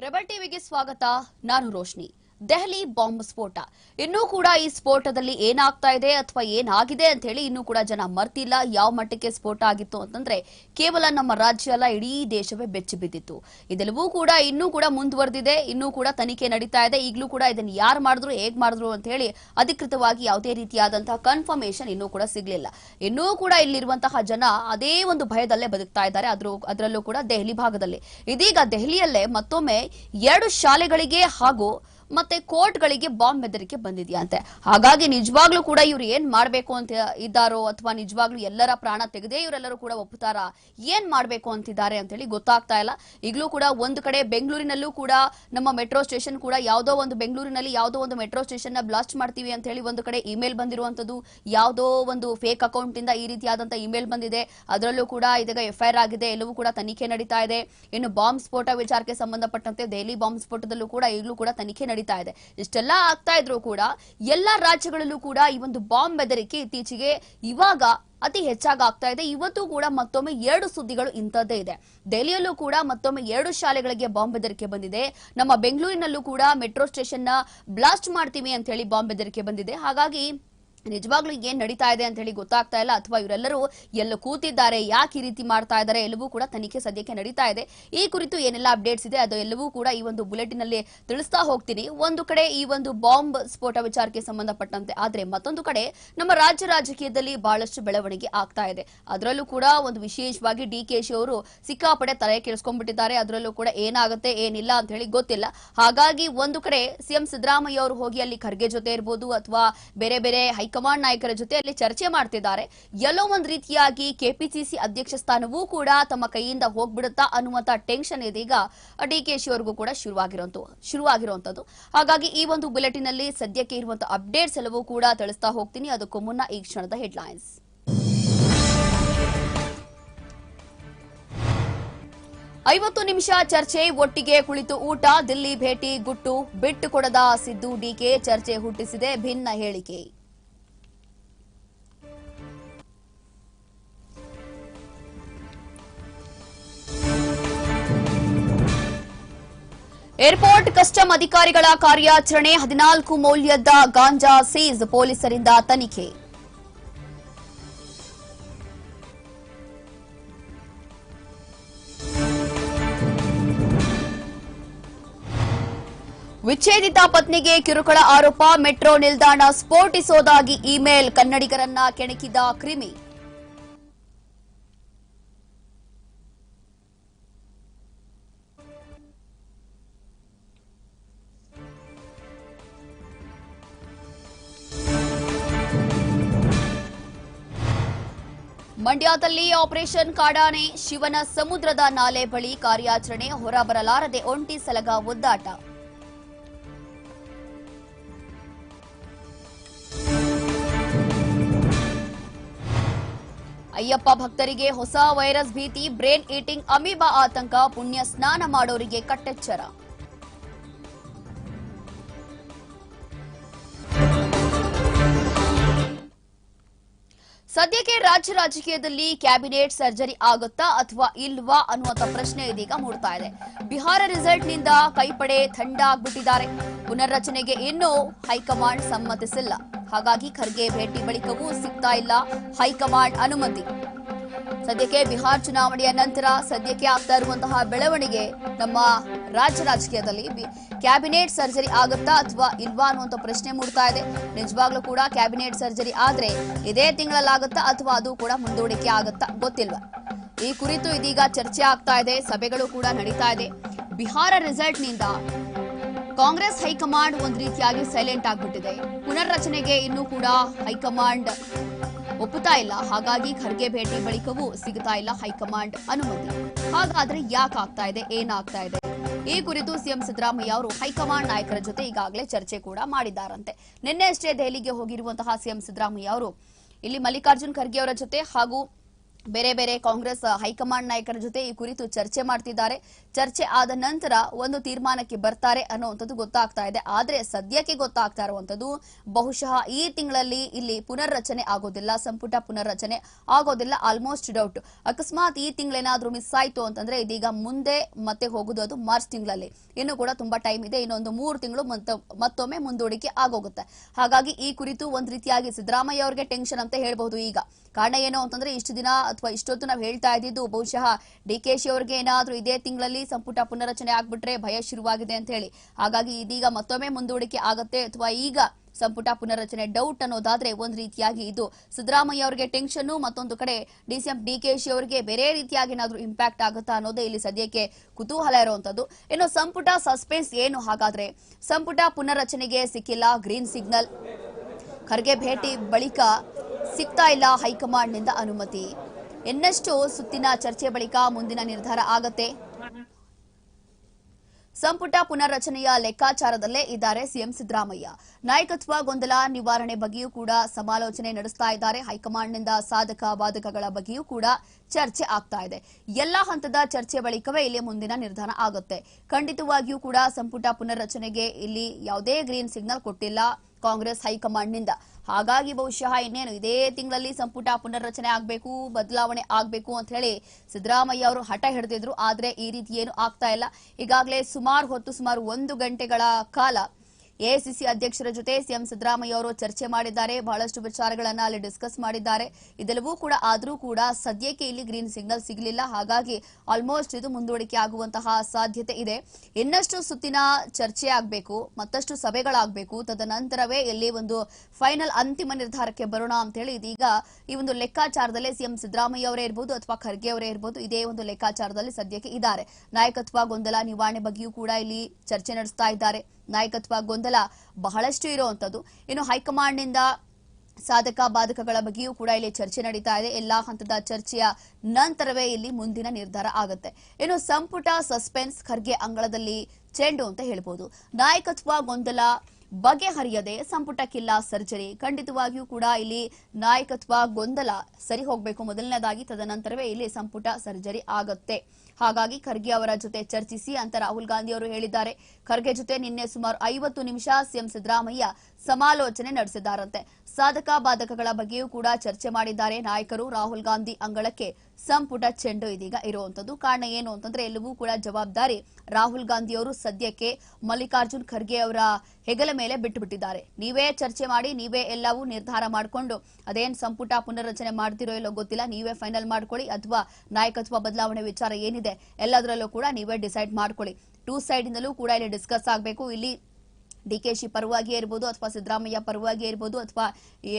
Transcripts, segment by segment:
Rebel ಟಿವಿಗೆ ಸ್ವಾಗತ ನಾನು ರೋಶ್ನಿ. ದೆಹಲಿ ಬಾಂಬ್ ಸ್ಫೋಟ. ಇನ್ನೂ ಕೂಡ ಈ ಸ್ಫೋಟದಲ್ಲಿ ಏನಾಗ್ತಾ ಇದೆ ಅಥವಾ ಏನಾಗಿದೆ ಅಂತ ಹೇಳಿ ಇನ್ನೂ ಕೂಡ ಜನ ಮರ್ತಿಲ್ಲ. ಯಾವ ಮಟ್ಟಕ್ಕೆ ಸ್ಫೋಟ ಆಗಿತ್ತು ಅಂತಂದ್ರೆ ಕೇವಲ ನಮ್ಮ ರಾಜ್ಯ ಅಲ್ಲ, ಇಡೀ ದೇಶವೇ ಬೆಚ್ಚಿ ಬಿದ್ದಿತ್ತು. ಇದೆಲ್ಲವೂ ಕೂಡ ಇನ್ನೂ ಕೂಡ ಮುಂದುವರೆದಿದೆ. ಇನ್ನೂ ಕೂಡ ತನಿಖೆ ನಡೀತಾ ಇದೆ. ಈಗಲೂ ಕೂಡ ಇದನ್ನು ಯಾರು ಮಾಡಿದ್ರು, ಹೇಗ್ ಮಾಡಿದ್ರು ಅಂತ ಹೇಳಿ ಅಧಿಕೃತವಾಗಿ ಯಾವುದೇ ರೀತಿಯಾದಂತಹ ಕನ್ಫರ್ಮೇಶನ್ ಇನ್ನೂ ಕೂಡ ಸಿಗ್ಲಿಲ್ಲ. ಇನ್ನೂ ಕೂಡ ಇಲ್ಲಿರುವಂತಹ ಜನ ಅದೇ ಒಂದು ಭಯದಲ್ಲೇ ಬದುಕ್ತಾ ಇದ್ದಾರೆ. ಅದ್ರ, ಅದರಲ್ಲೂ ಕೂಡ ದೆಹಲಿ ಭಾಗದಲ್ಲಿ. ಇದೀಗ ದೆಹಲಿಯಲ್ಲೇ ಮತ್ತೊಮ್ಮೆ ಎರಡು ಶಾಲೆಗಳಿಗೆ ಹಾಗೂ ಮತ್ತೆ ಕೋರ್ಟ್ಗಳಿಗೆ ಬಾಂಬ್ ಬೆದರಿಕೆ ಬಂದಿದೆಯಂತೆ. ಹಾಗಾಗಿ ನಿಜವಾಗ್ಲೂ ಕೂಡ ಇವ್ರು ಏನ್ ಮಾಡ್ಬೇಕು ಅಂತ ಇದ್ದಾರೋ ಅಥವಾ ನಿಜವಾಗ್ಲೂ ಎಲ್ಲರ ಪ್ರಾಣ ತೆಗೆದೇ ಇವರೆಲ್ಲರೂ ಕೂಡ ಒಪ್ಪುತ್ತಾರ? ಏನ್ ಮಾಡ್ಬೇಕು ಅಂತಿದ್ದಾರೆ ಅಂತ ಹೇಳಿ ಗೊತ್ತಾಗ್ತಾ ಇಲ್ಲ. ಈಗಲೂ ಕೂಡ ಒಂದು ಕಡೆ ಬೆಂಗಳೂರಿನಲ್ಲೂ ಕೂಡ ನಮ್ಮ ಮೆಟ್ರೋ ಸ್ಟೇಷನ್ ಕೂಡ ಯಾವುದೋ ಒಂದು ಬೆಂಗಳೂರಿನಲ್ಲಿ ಯಾವುದೋ ಒಂದು ಮೆಟ್ರೋ ಸ್ಟೇಷನ್ನ ಬ್ಲಾಸ್ಟ್ ಮಾಡ್ತೀವಿ ಅಂತ ಹೇಳಿ ಒಂದು ಕಡೆ ಇಮೇಲ್ ಬಂದಿರುವಂತದ್ದು ಯಾವುದೋ ಒಂದು ಫೇಕ್ ಅಕೌಂಟ್ ಇಂದ ಈ ರೀತಿಯಾದಂತಹ ಇಮೇಲ್ ಬಂದಿದೆ. ಅದರಲ್ಲೂ ಕೂಡ ಇದೀಗ ಎಫ್ಐಆರ್ ಆಗಿದೆ. ಎಲ್ಲವೂ ಕೂಡ ತನಿಖೆ ನಡೀತಾ ಇದೆ. ಇನ್ನು ಬಾಂಬ್ ಸ್ಫೋಟ ವಿಚಾರಕ್ಕೆ ಸಂಬಂಧಪಟ್ಟಂತೆ ದೆಹಲಿ ಬಾಂಬ್ ಸ್ಫೋಟದಲ್ಲೂ ಕೂಡ ಈಗಲೂ ಕೂಡ ತನಿಖೆ ನಡೀತಾ ಇದೆ. ಇಷ್ಟೆಲ್ಲ ಆಗ್ತಾ ಇದ್ರು ಕೂಡ ಎಲ್ಲಾ ರಾಜ್ಯಗಳಲ್ಲೂ ಕೂಡ ಈ ಒಂದು ಬಾಂಬ್ ಬೆದರಿಕೆ ಇತ್ತೀಚೆಗೆ ಇವಾಗ ಅತಿ ಹೆಚ್ಚಾಗಿ ಆಗ್ತಾ ಇದೆ. ಇವತ್ತು ಕೂಡ ಮತ್ತೊಮ್ಮೆ ಎರಡು ಸುದ್ದಿಗಳು ಇಂಥದ್ದೇ ಇದೆ. ದೆಹಲಿಯಲ್ಲೂ ಕೂಡ ಮತ್ತೊಮ್ಮೆ ಎರಡು ಶಾಲೆಗಳಿಗೆ ಬಾಂಬ್ ಬೆದರಿಕೆ ಬಂದಿದೆ. ನಮ್ಮ ಬೆಂಗಳೂರಿನಲ್ಲೂ ಕೂಡ ಮೆಟ್ರೋ ಸ್ಟೇಷನ್ನ ಬ್ಲಾಸ್ಟ್ ಮಾಡ್ತೀವಿ ಅಂತ ಹೇಳಿ ಬಾಂಬ್ ಬೆದರಿಕೆ ಬಂದಿದೆ. ಹಾಗಾಗಿ ನಿಜವಾಗ್ಲೂ ಏನ್ ನಡೀತಾ ಇದೆ ಅಂತ ಹೇಳಿ ಗೊತ್ತಾಗ್ತಾ ಇಲ್ಲ. ಅಥವಾ ಇವರೆಲ್ಲರೂ ಎಲ್ಲ ಕೂತಿದ್ದಾರೆ, ಯಾಕೆ ಈ ರೀತಿ ಮಾಡ್ತಾ ಇದ್ದಾರೆ ಎಲ್ಲವೂ ಕೂಡ ತನಿಖೆ ಸದ್ಯಕ್ಕೆ ನಡೀತಾ ಇದೆ. ಈ ಕುರಿತು ಏನೆಲ್ಲ ಅಪ್ಡೇಟ್ಸ್ ಇದೆ ಅದು ಎಲ್ಲವೂ ಕೂಡ ಈ ಒಂದು ಬುಲೆಟಿನ್ ಅಲ್ಲಿ ತಿಳಿಸ್ತಾ ಹೋಗ್ತೀನಿ. ಒಂದು ಕಡೆ ಈ ಒಂದು ಬಾಂಬ್ ಸ್ಫೋಟ ವಿಚಾರಕ್ಕೆ ಸಂಬಂಧಪಟ್ಟಂತೆ ಆದ್ರೆ ಮತ್ತೊಂದು ಕಡೆ ನಮ್ಮ ರಾಜ್ಯ ರಾಜಕೀಯದಲ್ಲಿ ಬಹಳಷ್ಟು ಬೆಳವಣಿಗೆ ಆಗ್ತಾ ಇದೆ. ಅದರಲ್ಲೂ ಕೂಡ ಒಂದು ವಿಶೇಷವಾಗಿ ಡಿ ಕೆ ಶಿ ಅವರು ಸಿಕ್ಕಾಪಡೆ ತಲೆ ಕೆಡಿಸ್ಕೊಂಡ್ಬಿಟ್ಟಿದ್ದಾರೆ. ಅದರಲ್ಲೂ ಕೂಡ ಏನಾಗುತ್ತೆ, ಏನಿಲ್ಲ ಅಂತ ಹೇಳಿ ಗೊತ್ತಿಲ್ಲ. ಹಾಗಾಗಿ ಒಂದು ಕಡೆ ಸಿಎಂ ಸಿದ್ದರಾಮಯ್ಯ ಅವರು ಹೋಗಿ ಅಲ್ಲಿ ಖರ್ಗೆ ಜೊತೆ ಇರ್ಬೋದು ಅಥವಾ ಬೇರೆ ಬೇರೆ ಹೈಕಮಾಂಡ್ ನಾಯಕರ ಜೊತೆ ಅಲ್ಲಿ ಚರ್ಚೆ ಮಾಡ್ತಿದ್ದಾರೆ. ಎಲ್ಲೋ ಒಂದ್ ರೀತಿಯಾಗಿ ಕೆಪಿಸಿಸಿ ಅಧ್ಯಕ್ಷ ಸ್ಥಾನವೂ ಕೂಡ ತಮ್ಮ ಕೈಯಿಂದ ಹೋಗ್ಬಿಡುತ್ತಾ ಅನ್ನುವಂತ ಟೆನ್ಷನ್ ಇದೀಗ ಶಿ ಅವ್ರಿಗೂ ಕೂಡ ಶುರುವಾಗಿರುವಂತ ಶುರುವಾಗಿರುವಂತದ್ದು ಹಾಗಾಗಿ ಈ ಒಂದು ಬುಲೆಟಿನ್ ಅಲ್ಲಿ ಸದ್ಯಕ್ಕೆ ಇರುವಂತಹ ಅಪ್ಡೇಟ್ಸ್ ಎಲ್ಲವೂ ಕೂಡ ತಿಳಿಸ್ತಾ ಹೋಗ್ತೀನಿ. ಅದಕ್ಕೂ ಮುನ್ನ ಈ ಕ್ಷಣದ ಹೆಡ್ಲೈನ್ಸ್. ಐವತ್ತು ನಿಮಿಷ ಚರ್ಚೆ, ಒಟ್ಟಿಗೆ ಕುಳಿತು ಊಟ, ದಿಲ್ಲಿ ಭೇಟಿ, ಗುಟ್ಟು, ಬಿಟ್ಟು ಕೊಡದ ಸಿದ್ದು ಡಿಕೆ ಚರ್ಚೆ ಹುಟ್ಟಿಸಿದೆ. ಭಿನ್ನ ಹೇಳಿಕೆ. ಏರ್ಪೋರ್ಟ್ ಕಸ್ಟಮ್ ಅಧಿಕಾರಿಗಳ ಕಾರ್ಯಾಚರಣೆ ಹದಿನಾಲ್ಕು ಮೌಲ್ಯದ ಗಾಂಜಾ ಸೀಸ್ ಪೊಲೀಸರಿಂದ ತನಿಖೆ. ವಿಚ್ಛೇದಿತ ಪತ್ನಿಗೆ ಕಿರುಕುಳ ಆರೋಪ, ಮೆಟ್ರೋ ನಿಲ್ದಾಣ ಸ್ಫೋಟಿಸೋದಾಗಿ ಇಮೇಲ್ ಕನ್ನಡಿಗರನ್ನ ಕೆಣಕಿದ ಕ್ರಿಮಿ. ಮಂಡ್ಯದಲ್ಲಿ ಆಪರೇಷನ್ ಕಾಡಾನೆ ಶಿವನ ಸಮುದ್ರದ ನಾಲೆ ಬಳಿ ಕಾರ್ಯಾಚರಣೆ ಹೊರಬರಲಾರದೆ ಒಂಟಿ ಸಲಗ ಒದ್ದಾಟ. ಅಯ್ಯಪ್ಪ ಭಕ್ತರಿಗೆ ಹೊಸ ವೈರಸ್ ಭೀತಿ, ಬ್ರೇನ್ ಈಟಿಂಗ್ ಅಮೀಬಾ ಆತಂಕ, ಪುಣ್ಯ ಸ್ನಾನ ಮಾಡೋರಿಗೆ ಕಟ್ಟೆಚ್ಚರ. ಸದ್ಯಕ್ಕೆ ರಾಜ್ಯ ರಾಜಕೀಯದಲ್ಲಿ ಕ್ಯಾಬಿನೆಟ್ ಸರ್ಜರಿ ಆಗುತ್ತಾ ಅಥವಾ ಇಲ್ವಾ ಅನ್ನುವಂತ ಪ್ರಶ್ನೆ ಇದೀಗ ಮೂಡ್ತಾ ಇದೆ. ಬಿಹಾರ ರಿಸಲ್ಟ್ನಿಂದ ಕೈಪಡೆ ಥಂಡ ಆಗ್ಬಿಟ್ಟಿದ್ದಾರೆ. ಪುನರ್ರಚನೆಗೆ ಇನ್ನೂ ಹೈಕಮಾಂಡ್ ಸಮ್ಮತಿಸಿಲ್ಲ. ಹಾಗಾಗಿ ಖರ್ಗೆ ಭೇಟಿ ಬಳಿಕವೂ ಸಿಗ್ತಾ ಇಲ್ಲ ಹೈಕಮಾಂಡ್ ಅನುಮತಿ. ಸದ್ಯಕ್ಕೆ ಬಿಹಾರ್ ಚುನಾವಣೆಯ ನಂತರ ಸದ್ಯಕ್ಕೆ ಆಗ್ತಾ ಇರುವಂತಹ ಬೆಳವಣಿಗೆ ನಮ್ಮ ರಾಜ್ಯ ರಾಜಕೀಯದಲ್ಲಿ ಕ್ಯಾಬಿನೆಟ್ ಸರ್ಜರಿ ಆಗುತ್ತಾ ಅಥವಾ ಇಲ್ವಾ ಅನ್ನುವಂಥ ಪ್ರಶ್ನೆ ಮೂಡ್ತಾ ಇದೆ. ನಿಜವಾಗ್ಲೂ ಕೂಡ ಕ್ಯಾಬಿನೆಟ್ ಸರ್ಜರಿ ಆದ್ರೆ ಇದೇ ತಿಂಗಳಲ್ಲಾಗುತ್ತಾ ಅಥವಾ ಅದು ಕೂಡ ಮುಂದೂಡಿಕೆ ಆಗುತ್ತಾ ಗೊತ್ತಿಲ್ವಾ? ಈ ಕುರಿತು ಇದೀಗ ಚರ್ಚೆ ಆಗ್ತಾ ಇದೆ, ಸಭೆಗಳು ಕೂಡ ನಡೀತಾ ಇದೆ. ಬಿಹಾರ ರಿಸಲ್ಟ್ನಿಂದ ಕಾಂಗ್ರೆಸ್ ಹೈಕಮಾಂಡ್ ಒಂದು ರೀತಿಯಾಗಿ ಸೈಲೆಂಟ್ ಆಗ್ಬಿಟ್ಟಿದೆ. ಪುನರ್ರಚನೆಗೆ ಇನ್ನೂ ಕೂಡ ಹೈಕಮಾಂಡ್ ಒಪ್ಪುತ್ತಾ ಇಲ್ಲ. ಹಾಗಾಗಿ ಖರ್ಗೆ ಭೇಟಿ ಬಳಿಕವೂ ಸಿಗ್ತಾ ಇಲ್ಲ ಹೈಕಮಾಂಡ್ ಅನುಮತಿ. ಹಾಗಾದ್ರೆ ಯಾಕೆ ಆಗ್ತಾ ಇದೆ? ಏನಾಗ್ತಾ ಇದೆ? ಈ ಕುರಿತು ಸಿಎಂ ಸಿದ್ದರಾಮಯ್ಯ ಅವರು ಹೈಕಮಾಂಡ್ ನಾಯಕರ ಜೊತೆ ಈಗಾಗಲೇ ಚರ್ಚೆ ಕೂಡ ಮಾಡಿದ್ದಾರಂತೆ. ನಿನ್ನೆ ಅಷ್ಟೇ ದೆಹಲಿಗೆ ಹೋಗಿರುವಂತಹ ಸಿಎಂ ಸಿದ್ದರಾಮಯ್ಯ ಅವರು ಇಲ್ಲಿ ಮಲ್ಲಿಕಾರ್ಜುನ್ ಖರ್ಗೆ ಅವರ ಜೊತೆ ಹಾಗೂ ಬೇರೆ ಬೇರೆ ಕಾಂಗ್ರೆಸ್ ಹೈಕಮಾಂಡ್ ನಾಯಕರ ಜೊತೆ ಈ ಕುರಿತು ಚರ್ಚೆ ಮಾಡ್ತಿದ್ದಾರೆ. ಚರ್ಚೆ ಆದ ನಂತರ ಒಂದು ತೀರ್ಮಾನಕ್ಕೆ ಬರ್ತಾರೆ ಅನ್ನುವಂಥದ್ದು ಗೊತ್ತಾಗ್ತಾ ಇದೆ. ಆದ್ರೆ ಸದ್ಯಕ್ಕೆ ಗೊತ್ತಾಗ್ತಾ ಇರುವಂತದ್ದು ಬಹುಶಃ ಈ ತಿಂಗಳಲ್ಲಿ ಇಲ್ಲಿ ಪುನರ್ರಚನೆ ಆಗೋದಿಲ್ಲ, ಸಂಪುಟ ಪುನರ್ರಚನೆ ಆಗೋದಿಲ್ಲ ಆಲ್ಮೋಸ್ಟ್ ಡೌಟ್ ಅಕಸ್ಮಾತ್ ಈ ತಿಂಗಳೇನಾದ್ರೂ ಮಿಸ್ ಆಯ್ತು ಅಂತಂದ್ರೆ ಇದೀಗ ಮುಂದೆ ಮತ್ತೆ ಹೋಗುದು ಅದು ಮಾರ್ಚ್ ತಿಂಗಳಲ್ಲಿ. ಇನ್ನು ಕೂಡ ತುಂಬಾ ಟೈಮ್ ಇದೆ, ಇನ್ನೊಂದು ಮೂರು ತಿಂಗಳು ಮತ್ತೊಮ್ಮೆ ಮುಂದೂಡಿಕೆ ಆಗೋಗುತ್ತೆ. ಹಾಗಾಗಿ ಈ ಕುರಿತು ಒಂದ್ ರೀತಿಯಾಗಿ ಸಿದ್ದರಾಮಯ್ಯ ಅವರಿಗೆ ಟೆನ್ಷನ್ ಅಂತ ಹೇಳ್ಬಹುದು ಈಗ. ಕಾರಣ ಏನು ಅಂತಂದ್ರೆ ಇಷ್ಟು ದಿನ ಅಥವಾ ಇಷ್ಟೊತ್ತು ನಾವು ಹೇಳ್ತಾ ಇದ್ದಿದ್ದು ಬಹುಶಃ ಡಿ ಕೆ ಶಿ ಅವರಿಗೆ ಏನಾದ್ರೂ ಇದೇ ತಿಂಗಳಲ್ಲಿ ಸಂಪುಟ ಪುನರಚನೆ ಆಗ್ಬಿಟ್ರೆ ಭಯ ಶುರುವಾಗಿದೆ ಅಂತ ಹೇಳಿ. ಹಾಗಾಗಿ ಇದೀಗ ಮತ್ತೊಮ್ಮೆ ಮುಂದೂಡಿಕೆ ಆಗುತ್ತೆ ಅಥವಾ ಈಗ ಸಂಪುಟ ಪುನರಚನೆ ಡೌಟ್ ಅನ್ನೋದಾದ್ರೆ ಒಂದು ರೀತಿಯಾಗಿ ಇದು. ಸಿದ್ದರಾಮಯ್ಯ ಅವರಿಗೆ ಟೆನ್ಷನ್ ಮತ್ತೊಂದು ಕಡೆ ಡಿಸಿಎಂ ಡಿಕೆಶಿ ಅವರಿಗೆ ಬೇರೆ ರೀತಿಯಾಗಿ ಏನಾದರೂ ಇಂಪ್ಯಾಕ್ಟ್ ಆಗುತ್ತಾ ಅನ್ನೋದೇ ಇಲ್ಲಿ ಸದ್ಯಕ್ಕೆ ಕುತೂಹಲ ಇರುವಂತದ್ದು ಇನ್ನು ಸಂಪುಟ ಸಸ್ಪೆನ್ಸ್ ಏನು ಹಾಗಾದ್ರೆ? ಸಂಪುಟ ಪುನರಚನೆಗೆ ಸಿಕ್ಕಿಲ್ಲ ಗ್ರೀನ್ ಸಿಗ್ನಲ್ ಖರ್ಗೆ ಭೇಟಿ ಬಳಿಕ ಸಿಗ್ತಾ ಇಲ್ಲ ಹೈಕಮಾಂಡ್ನಿಂದ ಅನುಮತಿ. ಇನ್ನಷ್ಟು ಸುತ್ತಿನ ಚರ್ಚೆ ಬಳಿಕ ಮುಂದಿನ ನಿರ್ಧಾರ ಆಗತ್ತೆ. ಸಂಪುಟ ಪುನರ್ರಚನೆಯ ಲೆಕ್ಕಾಚಾರದಲ್ಲೇ ಇದ್ದಾರೆ ಸಿಎಂ ಸಿದ್ದರಾಮಯ್ಯ. ನಾಯಕತ್ವ ಗೊಂದಲ ನಿವಾರಣೆ ಬಗ್ಗೆಯೂ ಕೂಡ ಸಮಾಲೋಚನೆ ನಡೆಸ್ತಾ ಇದ್ದಾರೆ. ಹೈಕಮಾಂಡ್ನಿಂದ ಸಾಧಕ ಬಾಧಕಗಳ ಬಗ್ಗೆಯೂ ಕೂಡ ಚರ್ಚೆ ಆಗ್ತಾ ಇದೆ. ಎಲ್ಲಾ ಹಂತದ ಚರ್ಚೆ ಬಳಿಕವೇ ಇಲ್ಲಿ ಮುಂದಿನ ನಿರ್ಧಾರ ಆಗುತ್ತೆ. ಖಂಡಿತವಾಗಿಯೂ ಕೂಡ ಸಂಪುಟ ಪುನರ್ರಚನೆಗೆ ಇಲ್ಲಿ ಯಾವುದೇ ಗ್ರೀನ್ ಸಿಗ್ನಲ್ ಕೊಟ್ಟಿಲ್ಲ ಕಾಂಗ್ರೆಸ್ ಹೈಕಮಾಂಡ್ನಿಂದ. ಹಾಗಾಗಿ ಬಹುಶಃ ಇನ್ನೇನು ಇದೇ ತಿಂಗಳಲ್ಲಿ ಸಂಪುಟ ಪುನರ್ರಚನೆ ಆಗಬೇಕು, ಬದಲಾವಣೆ ಆಗಬೇಕು ಅಂತ ಹೇಳಿ ಸಿದ್ದರಾಮಯ್ಯ ಅವರು ಹಠ ಹಿಡಿದಿದ್ರು. ಆದರೆ ಈ ರೀತಿ ಏನು ಆಗ್ತಾ ಇಲ್ಲ. ಈಗಾಗಲೇ ಸುಮಾರು ಹೊತ್ತು, ಸುಮಾರು ಒಂದು ಗಂಟೆಗಳ ಕಾಲ ಎಐಸಿಸಿ ಅಧ್ಯಕ್ಷರ ಜೊತೆ ಸಿಎಂ ಸಿದ್ದರಾಮಯ್ಯ ಅವರು ಚರ್ಚೆ ಮಾಡಿದ್ದಾರೆ. ಬಹಳಷ್ಟು ವಿಚಾರಗಳನ್ನು ಅಲ್ಲಿ ಡಿಸ್ಕಸ್ ಮಾಡಿದ್ದಾರೆ. ಇದೆಲ್ಲವೂ ಕೂಡ ಆದರೂ ಕೂಡ ಸದ್ಯಕ್ಕೆ ಇಲ್ಲಿ ಗ್ರೀನ್ ಸಿಗ್ನಲ್ ಸಿಗಲಿಲ್ಲ. ಹಾಗಾಗಿ ಆಲ್ಮೋಸ್ಟ್ ಇದು ಮುಂದೂಡಿಕೆ ಆಗುವಂತಹ ಸಾಧ್ಯತೆ ಇದೆ. ಇನ್ನಷ್ಟು ಸುತ್ತಿನ ಚರ್ಚೆ ಆಗಬೇಕು, ಮತ್ತಷ್ಟು ಸಭೆಗಳಾಗಬೇಕು. ತದನಂತರವೇ ಇಲ್ಲಿ ಒಂದು ಫೈನಲ್ ಅಂತಿಮ ನಿರ್ಧಾರಕ್ಕೆ ಬರೋಣ ಅಂತ ಹೇಳಿ ಇದೀಗ ಈ ಒಂದು ಲೆಕ್ಕಾಚಾರದಲ್ಲೇ ಸಿಎಂ ಸಿದ್ದರಾಮಯ್ಯ ಅವರೇ ಇರಬಹುದು ಅಥವಾ ಖರ್ಗೆ ಅವರೇ ಇರಬಹುದು ಇದೇ ಒಂದು ಲೆಕ್ಕಾಚಾರದಲ್ಲಿ ಸದ್ಯಕ್ಕೆ ಇದ್ದಾರೆ. ನಾಯಕತ್ವ, ಗೊಂದಲ, ನಿವಾರಣೆ ಬಗ್ಗೆಯೂ ಕೂಡ ಇಲ್ಲಿ ಚರ್ಚೆ ನಡೆಸ್ತಾ ಇದ್ದಾರೆ. ನಾಯಕತ್ವ ಗೊಂದಲ ಬಹಳಷ್ಟು ಇರುವಂತದ್ದು. ಇನ್ನು ಹೈಕಮಾಂಡ್ನಿಂದ ಸಾಧಕ ಬಾಧಕಗಳ ಬಗ್ಗೆಯೂ ಕೂಡ ಇಲ್ಲಿ ಚರ್ಚೆ ನಡೀತಾ ಇದೆ. ಎಲ್ಲಾ ಹಂತದ ಚರ್ಚೆಯ ನಂತರವೇ ಇಲ್ಲಿ ಮುಂದಿನ ನಿರ್ಧಾರ ಆಗುತ್ತೆ. ಇನ್ನು ಸಂಪುಟ ಸಸ್ಪೆನ್ಸ್ ಖರ್ಗೆ ಅಂಗಳದಲ್ಲಿ ಚೆಂಡು ಅಂತ ಹೇಳ್ಬೋದು. ನಾಯಕತ್ವ ಗೊಂದಲ ಬಗೆಹರಿಯದೆ ಸಂಪುಟಕ್ಕಿಲ್ಲ ಸರ್ಜರಿ. ಖಂಡಿತವಾಗಿಯೂ ಕೂಡ ಇಲ್ಲಿ ನಾಯಕತ್ವ ಗೊಂದಲ ಸರಿ ಹೋಗಬೇಕು ಮೊದಲನೇದಾಗಿ ತದನಂತರವೇ ಇಲ್ಲಿ ಸಂಪುಟ ಸರ್ಜರಿ ಆಗತ್ತೆ. ಹಾಗಾಗಿ ಖರ್ಗೆ ಅವರ ಜೊತೆ ಚರ್ಚಿಸಿ ಅಂತ ರಾಹುಲ್ ಗಾಂಧಿ ಅವರು ಹೇಳಿದ್ದಾರೆ. ಖರ್ಗೆ ಜೊತೆ ನಿನ್ನೆ ಸುಮಾರು ಐವತ್ತು ನಿಮಿಷ ಸಿಎಂ ಸಿದ್ದರಾಮಯ್ಯ ಸಮಾಲೋಚನೆ ನಡೆಸಿದ್ದಾರಂತೆ ಸಾಧಕ ಬಾಧಕಗಳ ಬಗ್ಗೆಯೂ ಕೂಡ ಚರ್ಚೆ ಮಾಡಿದ್ದಾರೆ ನಾಯಕರು ರಾಹುಲ್ ಗಾಂಧಿ ಅಂಗಳಕ್ಕೆ. ಸಂಪುಟ ಚೆಂಡು ಇದೀಗ ಇರುವಂತದ್ದು. ಕಾರಣ ಏನು ಅಂತಂದ್ರೆ ಎಲ್ಲವೂ ಕೂಡ ಜವಾಬ್ದಾರಿ. ರಾಹುಲ್ ಗಾಂಧಿ ಅವರು ಸದ್ಯಕ್ಕೆ ಮಲ್ಲಿಕಾರ್ಜುನ್ ಖರ್ಗೆ ಅವರ ಹೆಗಲ ಮೇಲೆ ಬಿಟ್ಟು ಬಿಟ್ಟಿದ್ದಾರೆ ನೀವೇ ಚರ್ಚೆ ಮಾಡಿ, ನೀವೇ ಎಲ್ಲವೂ ನಿರ್ಧಾರ ಮಾಡಿಕೊಂಡು, ಅದೇನ್ ಸಂಪುಟ ಪುನರ್ರಚನೆ ಮಾಡ್ತಿರೋ ಇಲ್ಲೋ ಗೊತ್ತಿಲ್ಲ, ನೀವೇ ಫೈನಲ್ ಮಾಡ್ಕೊಳ್ಳಿ, ಅಥವಾ ನಾಯಕತ್ವ ಬದಲಾವಣೆ ವಿಚಾರ ಏನಿದೆ, ಎಲ್ಲದರಲ್ಲೂ ಕೂಡ ನೀವೇ ಡಿಸೈಡ್ ಮಾಡ್ಕೊಳ್ಳಿ. ಟೂ ಸೈಡ್ ಇಂದಲೂ ಕೂಡ ಇಲ್ಲಿ ಡಿಸ್ಕಸ್ ಆಗಬೇಕು. ಇಲ್ಲಿ ಡಿಕೆಶಿ ಪರವಾಗಿ ಇರ್ಬೋದು ಅಥವಾ ಸಿದ್ದರಾಮಯ್ಯ ಪರವಾಗಿ ಇರ್ಬೋದು ಅಥವಾ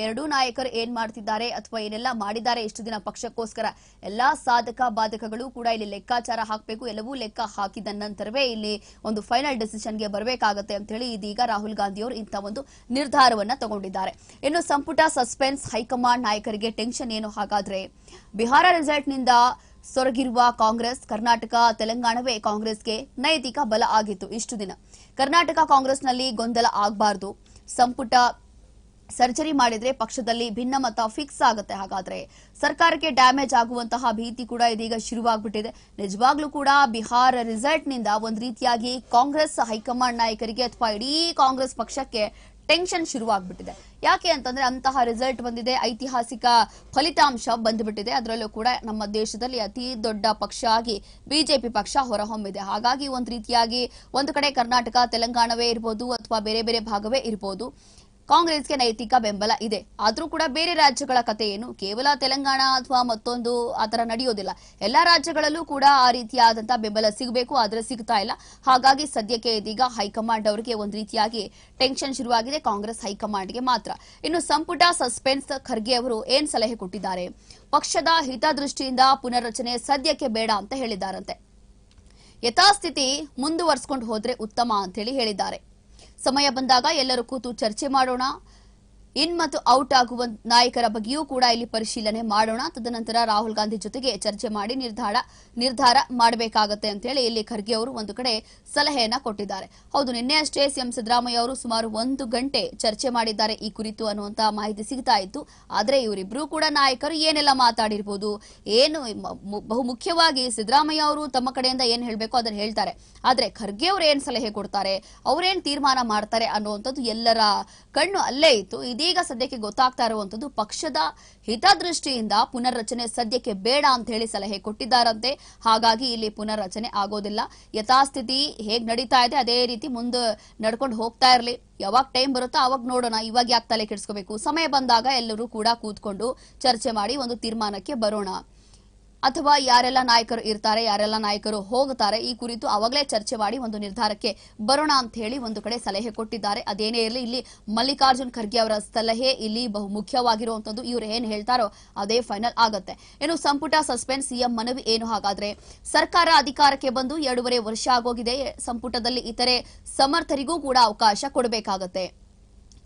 ಎರಡೂ ನಾಯಕರು ಏನ್ ಮಾಡ್ತಿದ್ದಾರೆ ಅಥವಾ ಏನೆಲ್ಲ ಮಾಡಿದ್ದಾರೆ ಇಷ್ಟು ದಿನ ಪಕ್ಷಕ್ಕೋಸ್ಕರ, ಎಲ್ಲಾ ಸಾಧಕ ಬಾಧಕಗಳು ಕೂಡ ಇಲ್ಲಿ ಲೆಕ್ಕಾಚಾರ ಹಾಕಬೇಕು, ಎಲ್ಲವೂ ಲೆಕ್ಕ ಹಾಕಿದ ನಂತರವೇ ಇಲ್ಲಿ ಒಂದು ಫೈನಲ್ ಡಿಸಿಷನ್ಗೆ ಬರಬೇಕಾಗತ್ತೆ ಅಂತ ಹೇಳಿ ಇದೀಗ ರಾಹುಲ್ ಗಾಂಧಿ ಅವರು ಇಂಥ ಒಂದು ನಿರ್ಧಾರವನ್ನ ತಗೊಂಡಿದ್ದಾರೆ. ಇನ್ನು ಸಂಪುಟ ಸಸ್ಪೆನ್ಸ್ ಹೈಕಮಾಂಡ್ ನಾಯಕರಿಗೆ ಟೆನ್ಷನ್ ಏನು? ಹಾಗಾದ್ರೆ ಬಿಹಾರ ರಿಸಲ್ಟ್ನಿಂದ ಸೊರಗಿರುವ ಕಾಂಗ್ರೆಸ್, ಕರ್ನಾಟಕ, ತೆಲಂಗಾಣವೇ ಕಾಂಗ್ರೆಸ್ಗೆ ನೈತಿಕ ಬಲ ಆಗಿತ್ತು ಇಷ್ಟು ದಿನ. ಕರ್ನಾಟಕ ಕಾಂಗ್ರೆಸ್ನಲ್ಲಿ ಗೊಂದಲ ಆಗಬಾರದು. ಸಂಪುಟ ಸರ್ಜರಿ ಮಾಡಿದ್ರೆ ಪಕ್ಷದಲ್ಲಿ ಭಿನ್ನಮತ ಫಿಕ್ಸ್ ಆಗುತ್ತೆ. ಹಾಗಾದ್ರೆ ಸರ್ಕಾರಕ್ಕೆ ಡ್ಯಾಮೇಜ್ ಆಗುವಂತಹ ಭೀತಿ ಕೂಡ ಇದೀಗ ಶುರುವಾಗ್ಬಿಟ್ಟಿದೆ. ನಿಜವಾಗ್ಲೂ ಕೂಡ ಬಿಹಾರ ರಿಸಲ್ಟ್ನಿಂದ ಒಂದ್ ರೀತಿಯಾಗಿ ಕಾಂಗ್ರೆಸ್ ಹೈಕಮಾಂಡ್ ನಾಯಕರಿಗೆ ಅಥವಾ ಇಡೀ ಕಾಂಗ್ರೆಸ್ ಪಕ್ಷಕ್ಕೆ ಟೆನ್ಷನ್ ಶುರುವಾಗ್ಬಿಟ್ಟಿದೆ. ಯಾಕೆ ಅಂತಂದ್ರೆ ಅಂತಹ ರಿಸಲ್ಟ್ ಬಂದಿದೆ, ಐತಿಹಾಸಿಕ ಫಲಿತಾಂಶ ಬಂದ್ಬಿಟ್ಟಿದೆ. ಅದರಲ್ಲೂ ಕೂಡ ನಮ್ಮ ದೇಶದಲ್ಲಿ ಅತಿ ದೊಡ್ಡ ಪಕ್ಷ ಆಗಿ ಬಿಜೆಪಿ ಪಕ್ಷ ಹೊರಹೊಮ್ಮಿದೆ. ಹಾಗಾಗಿ ಒಂದು ರೀತಿಯಾಗಿ ಒಂದು ಕಡೆ ಕರ್ನಾಟಕ, ತೆಲಂಗಾಣವೇ ಇರ್ಬೋದು ಅಥವಾ ಬೇರೆ ಬೇರೆ ಭಾಗವೇ ಇರ್ಬೋದು. ಕಾಂಗ್ರೆಸ್ಗೆ ನೈತಿಕ ಬೆಂಬಲ ಇದೆ. ಆದರೂ ಕೂಡ ಬೇರೆ ರಾಜ್ಯಗಳ ಕತೆ ಏನು ಕೇವಲ ತೆಲಂಗಾಣ ಅಥವಾ ಮತ್ತೊಂದು ಆತರ ನಡೆಯೋದಿಲ್ಲ. ಎಲ್ಲಾ ರಾಜ್ಯಗಳಲ್ಲೂ ಕೂಡ ಆ ರೀತಿಯಾದಂತಹ ಬೆಂಬಲ ಸಿಗಬೇಕು, ಆದರೆ ಸಿಗ್ತಾ ಇಲ್ಲ. ಹಾಗಾಗಿ ಸದ್ಯಕ್ಕೆ ಇದೀಗ ಹೈಕಮಾಂಡ್ ಅವರಿಗೆ ಒಂದು ರೀತಿಯಾಗಿ ಟೆನ್ಷನ್ ಶುರುವಾಗಿದೆ, ಕಾಂಗ್ರೆಸ್ ಹೈಕಮಾಂಡ್ಗೆ ಮಾತ್ರ. ಇನ್ನು ಸಂಪುಟ ಸಸ್ಪೆನ್ಸ್ ಖರ್ಗೆ ಅವರು ಏನ್ ಸಲಹೆ ಕೊಟ್ಟಿದ್ದಾರೆ? ಪಕ್ಷದ ಹಿತದೃಷ್ಟಿಯಿಂದ ಪುನರ್ರಚನೆ ಸದ್ಯಕ್ಕೆ ಬೇಡ ಅಂತ ಹೇಳಿದ್ದಾರಂತೆ. ಯಥಾಸ್ಥಿತಿ ಮುಂದುವರ್ಸ್ಕೊಂಡು ಹೋದ್ರೆ ಉತ್ತಮ ಅಂತ ಹೇಳಿ ಹೇಳಿದ್ದಾರೆ. ಸಮಯ ಬಂದಾಗ ಎಲ್ಲರೂ ಕೂತು ಚರ್ಚೆ ಮಾಡೋಣ. ಇನ್ ಮತ್ತು ಔಟ್ ಆಗುವ ನಾಯಕರ ಬಗ್ಗೆಯೂ ಕೂಡ ಇಲ್ಲಿ ಪರಿಶೀಲನೆ ಮಾಡೋಣ. ತದನಂತರ ರಾಹುಲ್ ಗಾಂಧಿ ಜೊತೆಗೆ ಚರ್ಚೆ ಮಾಡಿ ನಿರ್ಧಾರ ನಿರ್ಧಾರ ಮಾಡಬೇಕಾಗತ್ತೆ ಅಂತ ಹೇಳಿ ಇಲ್ಲಿ ಖರ್ಗೆ ಅವರು ಒಂದು ಕಡೆ ಸಲಹೆಯನ್ನ ಕೊಟ್ಟಿದ್ದಾರೆ. ಹೌದು, ನಿನ್ನೆ ಅಷ್ಟೇ ಸಿಎಂ ಸಿದ್ದರಾಮಯ್ಯ ಅವರು ಸುಮಾರು ಒಂದು ಗಂಟೆ ಚರ್ಚೆ ಮಾಡಿದ್ದಾರೆ ಈ ಕುರಿತು ಅನ್ನುವಂತಹ ಮಾಹಿತಿ ಸಿಗ್ತಾ ಇತ್ತು. ಆದ್ರೆ ಇವರಿಬ್ರು ಕೂಡ ನಾಯಕರು ಏನೆಲ್ಲ ಮಾತಾಡಿರ್ಬೋದು, ಏನು ಬಹುಮುಖ್ಯವಾಗಿ ಸಿದ್ದರಾಮಯ್ಯ ಅವರು ತಮ್ಮ ಕಡೆಯಿಂದ ಏನ್ ಹೇಳಬೇಕು ಅದನ್ನು ಹೇಳ್ತಾರೆ. ಆದ್ರೆ ಖರ್ಗೆ ಅವರು ಏನ್ ಸಲಹೆ ಕೊಡ್ತಾರೆ, ಅವ್ರೇನ್ ತೀರ್ಮಾನ ಮಾಡ್ತಾರೆ ಅನ್ನುವಂಥದ್ದು ಎಲ್ಲರ ಕಣ್ಣು ಅಲ್ಲೇ ಇತ್ತು. ಇದೀಗ ಸದ್ಯಕ್ಕೆ ಗೊತ್ತಾಗ್ತಾ ಇರುವಂತದ್ದು ಪಕ್ಷದ ಹಿತದೃಷ್ಟಿಯಿಂದ ಪುನರ್ರಚನೆ ಸದ್ಯಕ್ಕೆ ಬೇಡ ಅಂತ ಹೇಳಿ ಸಲಹೆ ಕೊಟ್ಟಿದ್ದಾರಂತೆ. ಹಾಗಾಗಿ ಇಲ್ಲಿ ಪುನರ್ರಚನೆ ಆಗೋದಿಲ್ಲ. ಯಥಾಸ್ಥಿತಿ ಹೇಗ್ ನಡೀತಾ ಇದೆ, ಅದೇ ರೀತಿ ಮುಂದೆ ನಡ್ಕೊಂಡು ಹೋಗ್ತಾ ಇರಲಿ. ಯಾವಾಗ ಟೈಮ್ ಬರುತ್ತೋ ಅವಾಗ ನೋಡೋಣ. ಇವಾಗ ಯಾಕೆ ತಲೆ ಕೆಡಿಸ್ಕೋಬೇಕು? ಸಮಯ ಬಂದಾಗ ಎಲ್ಲರೂ ಕೂಡ ಕೂತ್ಕೊಂಡು ಚರ್ಚೆ ಮಾಡಿ ಒಂದು ತೀರ್ಮಾನಕ್ಕೆ ಬರೋಣ. ಅಥವಾ ಯಾರೆಲ್ಲ ನಾಯಕರು ಇರ್ತಾರೆ, ಯಾರೆಲ್ಲ ನಾಯಕರು ಹೋಗುತ್ತಾರೆ, ಈ ಕುರಿತು ಅವಾಗಲೇ ಚರ್ಚೆ ಮಾಡಿ ಒಂದು ನಿರ್ಧಾರಕ್ಕೆ ಬರೋಣ ಅಂತ ಹೇಳಿ ಒಂದು ಕಡೆ ಸಲಹೆ ಕೊಟ್ಟಿದ್ದಾರೆ. ಅದೇನೇ ಇರಲಿ, ಇಲ್ಲಿ ಮಲ್ಲಿಕಾರ್ಜುನ್ ಖರ್ಗೆ ಅವರ ಸಲಹೆ ಇಲ್ಲಿ ಬಹು ಮುಖ್ಯವಾಗಿರುವಂತದ್ದು. ಇವರು ಏನ್ ಹೇಳ್ತಾರೋ ಅದೇ ಫೈನಲ್ ಆಗುತ್ತೆ. ಇನ್ನು ಸಂಪುಟ ಸಸ್ಪೆಂಡ್ ಸಿಎಂ ಮನವಿ ಏನು ಹಾಗಾದ್ರೆ? ಸರ್ಕಾರ ಅಧಿಕಾರಕ್ಕೆ ಬಂದು ಎರಡೂವರೆ ವರ್ಷ ಆಗೋಗಿದೆ. ಸಂಪುಟದಲ್ಲಿ ಇತರೆ ಸಮರ್ಥರಿಗೂ ಕೂಡ ಅವಕಾಶ ಕೊಡಬೇಕಾಗತ್ತೆ.